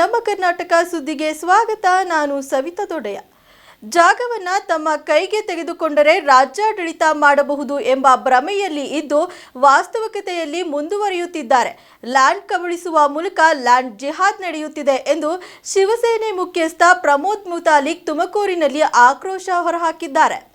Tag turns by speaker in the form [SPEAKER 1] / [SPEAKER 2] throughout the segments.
[SPEAKER 1] ನಮ್ಮ ಕರ್ನಾಟಕ ಸುದ್ದಿಗೆ ಸ್ವಾಗತ. ನಾನು ಸವಿತಾ ದೊಡೆಯ ಜಾಗವನ್ನ ತಮ್ಮ ಕೈಗೆ ತೆಗೆದುಕೊಂಡರೆ ರಾಜ್ಯಾಡಳಿತ ಮಾಡಬಹುದು ಎಂಬ ಭ್ರಮೆಯಲ್ಲಿ ಇದ್ದು ವಾಸ್ತವಿಕತೆಯಲ್ಲಿ ಮುಂದುವರಿಯುತ್ತಿದ್ದಾರೆ. ಲ್ಯಾಂಡ್ ಕಬಳಿಸುವ ಮೂಲಕ ಲ್ಯಾಂಡ್ ಜಿಹಾದ್ ನಡೆಯುತ್ತಿದೆ ಎಂದು ಶಿವಸೇನೆ ಮುಖ್ಯಸ್ಥ ಪ್ರಮೋದ್ ಮುತಾಲಿಕ್ ತುಮಕೂರಿನಲ್ಲಿ ಆಕ್ರೋಶ ಹೊರಹಾಕಿದ್ದಾರೆ.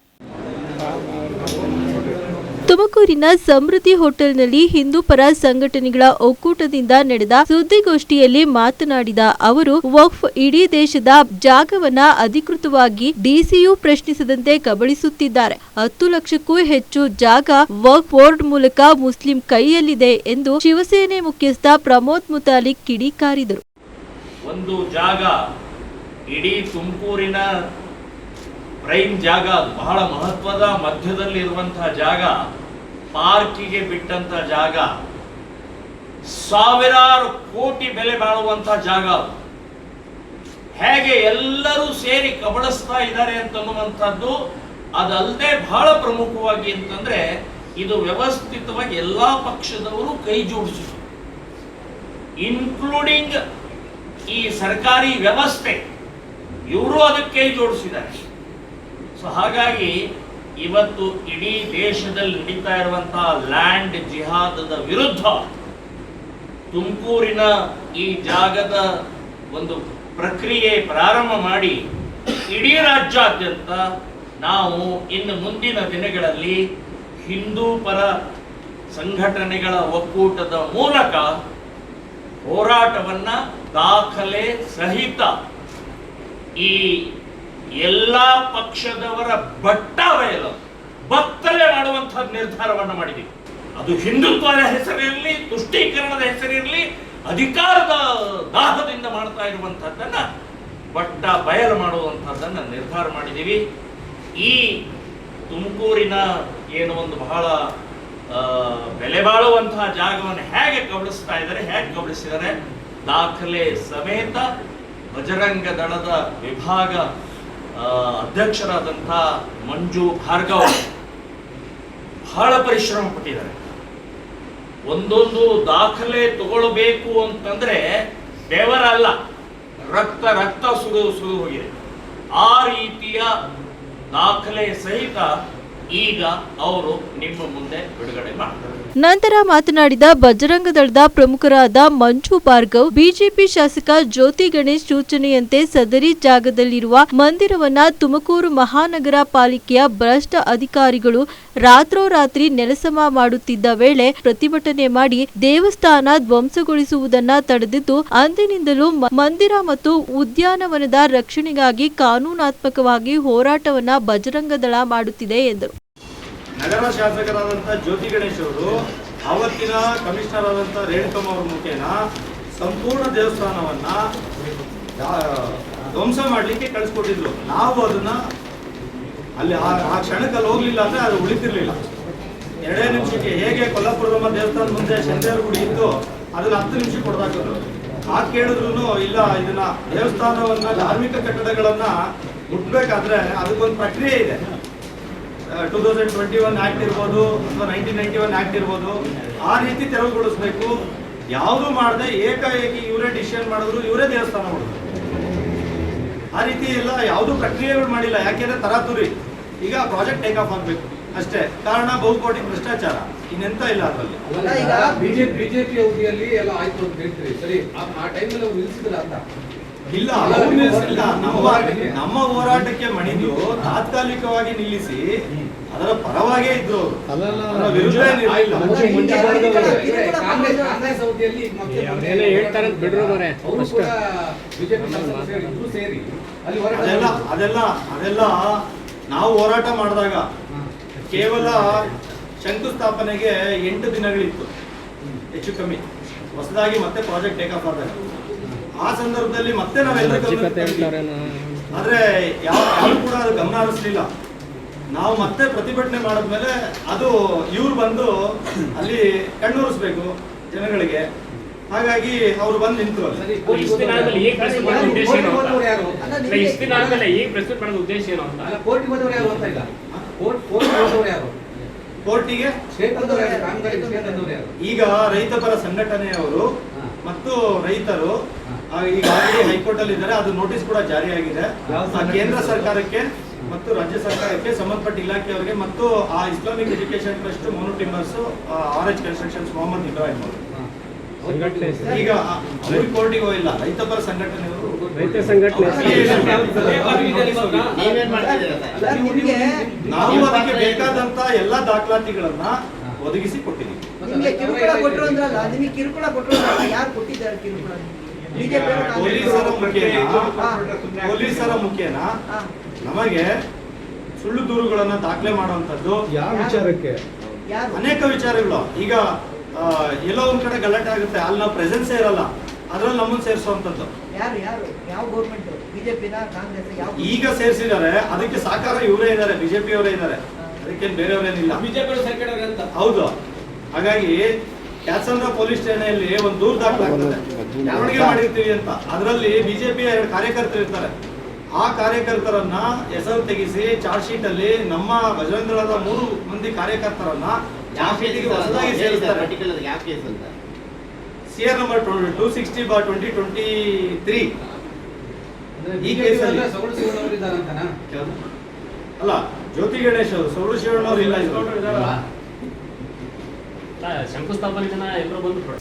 [SPEAKER 1] ತುಮಕೂರಿನ ಸಮೃದ್ಧಿ ಹೋಟೆಲ್ನಲ್ಲಿ ಹಿಂದೂ ಪರ ಸಂಘಟನೆಗಳ ಒಕ್ಕೂಟದಿಂದ ನಡೆದ ಸುದ್ದಿಗೋಷ್ಠಿಯಲ್ಲಿ ಮಾತನಾಡಿದ ಅವರು, ವಕ್ಫ್ ಇಡೀ ದೇಶದ ಜಾಗವನ್ನ ಅಧಿಕೃತವಾಗಿ ಡಿಸಿಯು ಪ್ರಶ್ನಿಸದಂತೆ ಕಬಳಿಸುತ್ತಿದ್ದಾರೆ. ಹತ್ತು ಲಕ್ಷಕ್ಕೂ ಹೆಚ್ಚು ಜಾಗ ವಕ್ಫ್ ಬೋರ್ಡ್ ಮೂಲಕ ಮುಸ್ಲಿಂ ಕೈಯಲ್ಲಿದೆ ಎಂದು ಶಿವಸೇನೆ ಮುಖ್ಯಸ್ಥ ಪ್ರಮೋದ್ ಮುತಾಲಿಕ್ ಕಿಡಿಕಾರಿದರು.
[SPEAKER 2] ಒಂದು ಜಾಗ ಇಡೀ ತುಮಕೂರಿನ ಪ್ರೈಮ್ ಜಾಗ ಅದು ಬಹಳ ಮಹತ್ವದ ಮಧ್ಯದಲ್ಲಿರುವಂತಹ ಜಾಗ, ಪಾರ್ಕಿಗೆ ಬಿಟ್ಟಂತ ಜಾಗ, ಸಾವಿರಾರು ಕೋಟಿ ಬೆಲೆ ಬಾಳುವಂತಹ ಜಾಗ ಅದು. ಹೇಗೆ ಎಲ್ಲರೂ ಸೇರಿ ಕಬಳಿಸ್ತಾ ಇದ್ದಾರೆ ಅಂತನ್ನುವಂಥದ್ದು ಅದಲ್ಲದೆ ಬಹಳ ಪ್ರಮುಖವಾಗಿ ಅಂತಂದ್ರೆ ಇದು ವ್ಯವಸ್ಥಿತವಾಗಿ ಎಲ್ಲಾ ಪಕ್ಷದವರು ಕೈ ಜೋಡಿಸಿದ್ರು. ಇನ್ಕ್ಲೂಡಿಂಗ್ ಈ ಸರ್ಕಾರಿ ವ್ಯವಸ್ಥೆ, ಇವರು ಅದಕ್ಕೆ ಕೈ ಜೋಡಿಸಿದ್ದಾರೆ. ಸೊ ಹಾಗಾಗಿ ಇವತ್ತು ಇಡೀ ದೇಶದಲ್ಲಿ ನಡೀತಾ ಇರುವಂತಹ ಲ್ಯಾಂಡ್ ಜಿಹಾದದ ವಿರುದ್ಧ ತುಮಕೂರಿನ ಈ ಜಾಗದ ಒಂದು ಪ್ರಕ್ರಿಯೆ ಪ್ರಾರಂಭ ಮಾಡಿ ಇಡೀ ರಾಜ್ಯಾದ್ಯಂತ ನಾವು ಇನ್ನು ಮುಂದಿನ ದಿನಗಳಲ್ಲಿ ಹಿಂದೂ ಪರ ಸಂಘಟನೆಗಳ ಒಕ್ಕೂಟದ ಮೂಲಕ ಹೋರಾಟವನ್ನ ದಾಖಲೆ ಸಹಿತ ಈ ಎಲ್ಲ ಪಕ್ಷದವರ ಬಟ್ಟ ಬಯಲು ಬತ್ತಲೆ ಮಾಡುವಂತಹ ನಿರ್ಧಾರವನ್ನ ಮಾಡಿದ್ದೀವಿ. ಅದು ಹಿಂದುತ್ವದ ಹೆಸರಿರಲಿ, ತುಷ್ಟೀಕರಣದ ಹೆಸರಿರಲಿ, ಅಧಿಕಾರದ ದಾಹದಿಂದ ಮಾಡ್ತಾ ಇರುವಂತಹದ್ದನ್ನ ಬಟ್ಟ ಬಯಲು ಮಾಡುವಂತಹದ್ದನ್ನ ನಿರ್ಧಾರ ಮಾಡಿದ್ದೀವಿ. ಈ ತುಮಕೂರಿನ ಏನು ಒಂದು ಬಹಳ ಬೆಲೆ ಬಾಳುವಂತಹ ಜಾಗವನ್ನು ಹೇಗೆ ಕಬಳಿಸ್ತಾ ಇದ್ದಾರೆ, ಹೇಗೆ ಕಬಳಿಸಿದ್ದಾರೆ, ದಾಖಲೆ ಸಮೇತ ಬಜರಂಗ ದಳದ ವಿಭಾಗ ಅಧ್ಯಕ್ಷರಾದಂಥ ಮಂಜು ಭಾರ್ಗವ್ ಬಹಳ ಪರಿಶ್ರಮ ಪಟ್ಟಿದ್ದಾರೆ. ಒಂದೊಂದು ದಾಖಲೆ ತಗೊಳ್ಬೇಕು ಅಂತಂದ್ರೆ ಬೆವರಲ್ಲ ರಕ್ತ ರಕ್ತ ಸುಡು ಸುಡು ಹೋಗಿದೆ. ಆ ರೀತಿಯ ದಾಖಲೆ ಸಹಿತ ಈಗ ಅವರು ನಿಮ್ಮ ಮುಂದೆ ಬಿಡುಗಡೆ ಮಾಡ್ತಾರೆ.
[SPEAKER 1] ನಂತರ ಮಾತನಾಡಿದ ಬಜರಂಗ ದಳದ ಪ್ರಮುಖರಾದ ಮಂಜು ಭಾರ್ಗವ್, ಬಿಜೆಪಿ ಶಾಸಕ ಜ್ಯೋತಿ ಗಣೇಶ್ ಸೂಚನೆಯಂತೆ ಸದರಿ ಜಾಗದಲ್ಲಿರುವ ಮಂದಿರವನ್ನ ತುಮಕೂರು ಮಹಾನಗರ ಪಾಲಿಕೆಯ ಭ್ರಷ್ಟ ಅಧಿಕಾರಿಗಳು ರಾತ್ರೋರಾತ್ರಿ ನೆಲಸಮ ಮಾಡುತ್ತಿದ್ದ ವೇಳೆ ಪ್ರತಿಭಟನೆ ಮಾಡಿ ದೇವಸ್ಥಾನ ಧ್ವಂಸಗೊಳಿಸುವುದನ್ನ ತಡೆದಿದ್ದು, ಅಂದಿನಿಂದಲೂ ಮಂದಿರ ಮತ್ತು ಉದ್ಯಾನವನದ ರಕ್ಷಣೆಗಾಗಿ ಕಾನೂನಾತ್ಮಕವಾಗಿ ಹೋರಾಟವನ್ನ ಬಜರಂಗ ದಳ ಮಾಡುತ್ತಿದೆ ಎಂದರು.
[SPEAKER 3] ನಗರ ಶಾಸಕರಾದಂಥ ಜ್ಯೋತಿ ಗಣೇಶ್ ಅವರು, ಆವತ್ತಿನ ಕಮಿಷನರ್ ರೇಣುಕಮ್ಮ ಅವ್ರ ಮುಖೇನ ಸಂಪೂರ್ಣ ದೇವಸ್ಥಾನವನ್ನ ಧ್ವಂಸ ಮಾಡಲಿಕ್ಕೆ ಕಳಿಸ್ಕೊಟ್ಟಿದ್ರು. ನಾವು ಅದನ್ನ ಅಲ್ಲಿ ಆ ಆ ಕ್ಷಣಕ್ಕೆ ಅಲ್ಲಿ ಹೋಗ್ಲಿಲ್ಲ ಅಂದ್ರೆ ಅದು ಉಳಿತಿರ್ಲಿಲ್ಲ. ಎರಡೇ ನಿಮಿಷಕ್ಕೆ ಹೇಗೆ ಕೊಲ್ಲಾಪುರದಮ್ಮ ದೇವಸ್ಥಾನ ಮುಂದೆ ಶನಿದೇವ್ರ ಗುಡಿ ಇತ್ತು ಅದನ್ನ ಹತ್ತು ನಿಮಿಷ ಕೊಡ್ದಾಕಿದ್ರು ಆ ಕೇಳಿದ್ರು ಇಲ್ಲ, ಇದನ್ನ ದೇವಸ್ಥಾನವನ್ನ ಧಾರ್ಮಿಕ ಕಟ್ಟಡಗಳನ್ನ ಮುಟ್ಬೇಕಾದ್ರೆ ಅದಕ್ಕೊಂದು ಪ್ರಕ್ರಿಯೆ ಇದೆ. Two thousand twenty one act ಇರ್ಬೋದು ಅಥವಾ ನೈನ್ಟೀನ್ ನೈನ್ಟಿ ಒನ್ ಆಕ್ಟ್ ಇರ್ಬೋದು, ಆ ರೀತಿ ತೆರವುಗೊಳಿಸ್ಬೇಕು. ಯಾವುದು ಮಾಡದೆ ಏಕಾಏಕಿ ಇವರೇ ಡಿಸಿಷನ್ ಮಾಡಿದ್ರು, ಇವರೇ ದೇವಸ್ಥಾನ ಮಾಡಿದ್ರು. ಆ ರೀತಿ ಎಲ್ಲ ಯಾವುದು ಪ್ರಕ್ರಿಯೆಗಳು ಮಾಡಿಲ್ಲ, ಯಾಕೆಂದ್ರೆ ತರಾತುರಿ. ಈಗ ಪ್ರಾಜೆಕ್ಟ್ ಟೇಕ್ ಆಫ್ ಆಗಬೇಕು. ಅಷ್ಟೇ. ಕಾರಣ ಬಹುಕೋಟಿ ಭ್ರಷ್ಟಾಚಾರ. ಇನ್ನೆಂತ ಇಲ್ಲ ಅದರಲ್ಲಿ.
[SPEAKER 4] ಬಿಜೆಪಿ ಬಿಜೆಪಿ ಅವಧಿಯಲ್ಲಿ ಎಲ್ಲ ಆಯ್ತು ಅಂತ ಹೇಳ್ತೀರಿ. ಸರಿ, ಆ- ಟೈಮಲ್ಲಿ ನಿಲ್ಸಿದ್ರ ಅಂತ.
[SPEAKER 3] ಇಲ್ಲ ಇಲ್ಲ. ನಮ್ಮ ನಮ್ಮ ಹೋರಾಟಕ್ಕೆ ಮಣಿದು ತಾತ್ಕಾಲಿಕವಾಗಿ ನಿಲ್ಲಿಸಿ ಅದರ ಪರವಾಗೇ ಇದ್ರು
[SPEAKER 5] ಹೇಳ್ತಾರೆ ಬಿಡ್ರು
[SPEAKER 3] ಅದೆಲ್ಲ ಅದೆಲ್ಲ ಅದೆಲ್ಲ ನಾವು ಹೋರಾಟ ಮಾಡಿದಾಗ ಕೇವಲ ಶಂಕುಸ್ಥಾಪನೆಗೆ ಎಂಟು ದಿನಗಳಿತ್ತು. ಹೆಚ್ಚು ಕಮ್ಮಿ. ಹೊಸದಾಗಿ ಮತ್ತೆ ಪ್ರಾಜೆಕ್ಟ್ ಟೇಕ್ ಆಫ್ ಆದಾಗ. ಆ ಸಂದರ್ಭದಲ್ಲಿ ಮತ್ತೆ ನಾವೆಲ್ಲ
[SPEAKER 5] ಅಜ್ಜಿ ಕತೆ
[SPEAKER 3] ಆದ್ರೆ ಯಾವ ಯಾರು ಕೂಡ ಅದು ಗಮನ ಹರಿಸ್ಲಿಲ್ಲ. ನಾವು ಮತ್ತೆ ಪ್ರತಿಭಟನೆ ಮಾಡಿದ್ಮೇಲೆ ಅದು ಇವ್ರು ಬಂದು ಅಲ್ಲಿ ಕಣ್ಣೂರಿಸ್ಬೇಕು ಜನಗಳಿಗೆ. ಹಾಗಾಗಿ ಅವ್ರು ಬಂದು ನಿಂತರು ಅಲ್ಲಿ.
[SPEAKER 4] ಸರಿ,
[SPEAKER 5] ದಿನ ಆದ್ಮೇಲೆ ಈಗ ಪ್ರಶ್ನೆ ಮಾಡೋ ಉದ್ದೇಶ ಏನು ಅಂತ?
[SPEAKER 4] ಕೋರ್ಟ್ ಹೋದವರು ಯಾರು? ಅಂತ? ಇಲ್ಲ ಕೋರ್ಟ್ ಕೋರ್ಟ್ ಹೋದವರು ಯಾರು?
[SPEAKER 3] ಕೋರ್ಟಿಗೆ? ಈಗ ರೈತ ಪರ ಸಂಘಟನೆಯವರು. ಮತ್ತು ರೈತರು ಆ, ಈಗ ಆಲ್ರೆಡಿ ಹೈಕೋರ್ಟ್ ಅಲ್ಲಿ ಇದ್ದಾರೆ ಅದು ನೋಟಿಸ್ ಕೂಡ ಜಾರಿಯಾಗಿದೆ. ಆ, ಕೇಂದ್ರ ಸರ್ಕಾರಕ್ಕೆ ಮತ್ತು ರಾಜ್ಯ ಸರ್ಕಾರಕ್ಕೆ ಸಂಬಂಧಪಟ್ಟ ಇಲಾಖೆಯವರಿಗೆ ಮತ್ತು ಆ Islamic education trust Monu timbers R H constructions Mohammed Ibrahim ಅವರು.
[SPEAKER 5] ಸಂಘಟನೆ?
[SPEAKER 3] ಈಗ ಕೋರ್ಟಿಗೆ ಹೋಗಿಲ್ಲ. ಸಂಘಟನೆಯವರು
[SPEAKER 5] ರೈತ ಸಂಘಟನೆ
[SPEAKER 6] ಮಾಡ್ತಿದ್ದೀರಾ ಸರ್?
[SPEAKER 3] ನಾವು ಅದಕ್ಕೆ ಬೇಕಾದಂತ ಎಲ್ಲಾ ದಾಖಲಾತಿಗಳನ್ನ ಒದಗಿಸಿ ಕೊಟ್ಟಿದ್ದೀವಿ.
[SPEAKER 7] ನಿಮ್ಗೆ ಕಿರುಕುಳ ಕೊಟ್ಟರು ಅಂದ್ರಲ್ಲ ನಿಮಗೆ ಕಿರುಕುಳ ಕೊಟ್ಟರು ಯಾರು ಕೊಟ್ಟಿದ್ದಾರೆ ಕಿರುಕುಳ?
[SPEAKER 3] ಪೊಲೀಸರ ಮುಖೇನ ಪೊಲೀಸರ ಮುಖೇನ ನಮಗೆ ಸುಳ್ಳು ದೂರುಗಳನ್ನ ದಾಖಲೆ ಮಾಡುವಂತದ್ದು
[SPEAKER 4] ಯಾವ ವಿಚಾರಕ್ಕೆ?
[SPEAKER 7] ಯಾರು?
[SPEAKER 3] ಅನೇಕ ವಿಚಾರಗಳು. ಈಗ ಆ, ಎಲ್ಲೋ ಒಂದ್ ಕಡೆ ಗಲಾಟೆ ಆಗುತ್ತೆ ಅಲ್ಲಿ ನಾವು ಪ್ರೆಸೆನ್ಸೇ ಇರಲ್ಲ. ಅದ್ರಲ್ಲಿ ನಮ್ಮನ್ನ ಸೇರಿಸುವಂತದ್ದು
[SPEAKER 7] ಯಾರು ಯಾರು? ಯಾವ ಗೌರ್ಮೆಂಟ್ ಬಿಜೆಪಿನ ಕಾಂಗ್ರೆಸ್
[SPEAKER 3] ಈಗ ಸೇರಿಸಿದ್ದಾರೆ ಅದಕ್ಕೆ ಸಾಕಾರ ಇವರೇ ಇದ್ದಾರೆ ಬಿಜೆಪಿ ಅವರೇ ಇದ್ದಾರೆ ಅದಕ್ಕೇನು ಬೇರೆಯವರೇನಿಲ್ಲ. ಹೌದು. ಹಾಗಾಗಿ ಕ್ಯಾತ್ಸಂದ್ರ ಪೊಲೀಸ್ ಠಾಣೆಯಲ್ಲಿ ಒಂದು ದೂರು ದಾಖಲಾಗ್ತದೆ. ಮೆರವಣಿಗೆ ಮಾಡಿರ್ತೀವಿ ಅಂತ. ಅದರಲ್ಲಿ ಬಿಜೆಪಿ ಎರಡು ಕಾರ್ಯಕರ್ತರು ಇರ್ತಾರೆ. ಆ ಕಾರ್ಯಕರ್ತರನ್ನ ಹೆಸರು ತೆಗೆಸಿ ಚಾರ್ಜ್ ಶೀಟ್ ಅಲ್ಲಿ ನಮ್ಮ ಬಜರಂಗದಳದ ಮೂರು ಮಂದಿ ಕಾರ್ಯಕರ್ತರನ್ನ
[SPEAKER 6] ಸಿಆರ್ ಅಂತ?
[SPEAKER 3] ನಂಬರ್ ಟೂ ಸಿಕ್ಸ್ಟಿ ಬಾ ಟ್ವೆಂಟಿ ಟ್ವೆಂಟಿ ತ್ರೀ. ಈ ಕೇಸಲ್ಲಿ-? ಅಲ್ಲ ಜ್ಯೋತಿ ಗಣೇಶ್ ಅವರು ಸೌರು ಇಲ್ಲ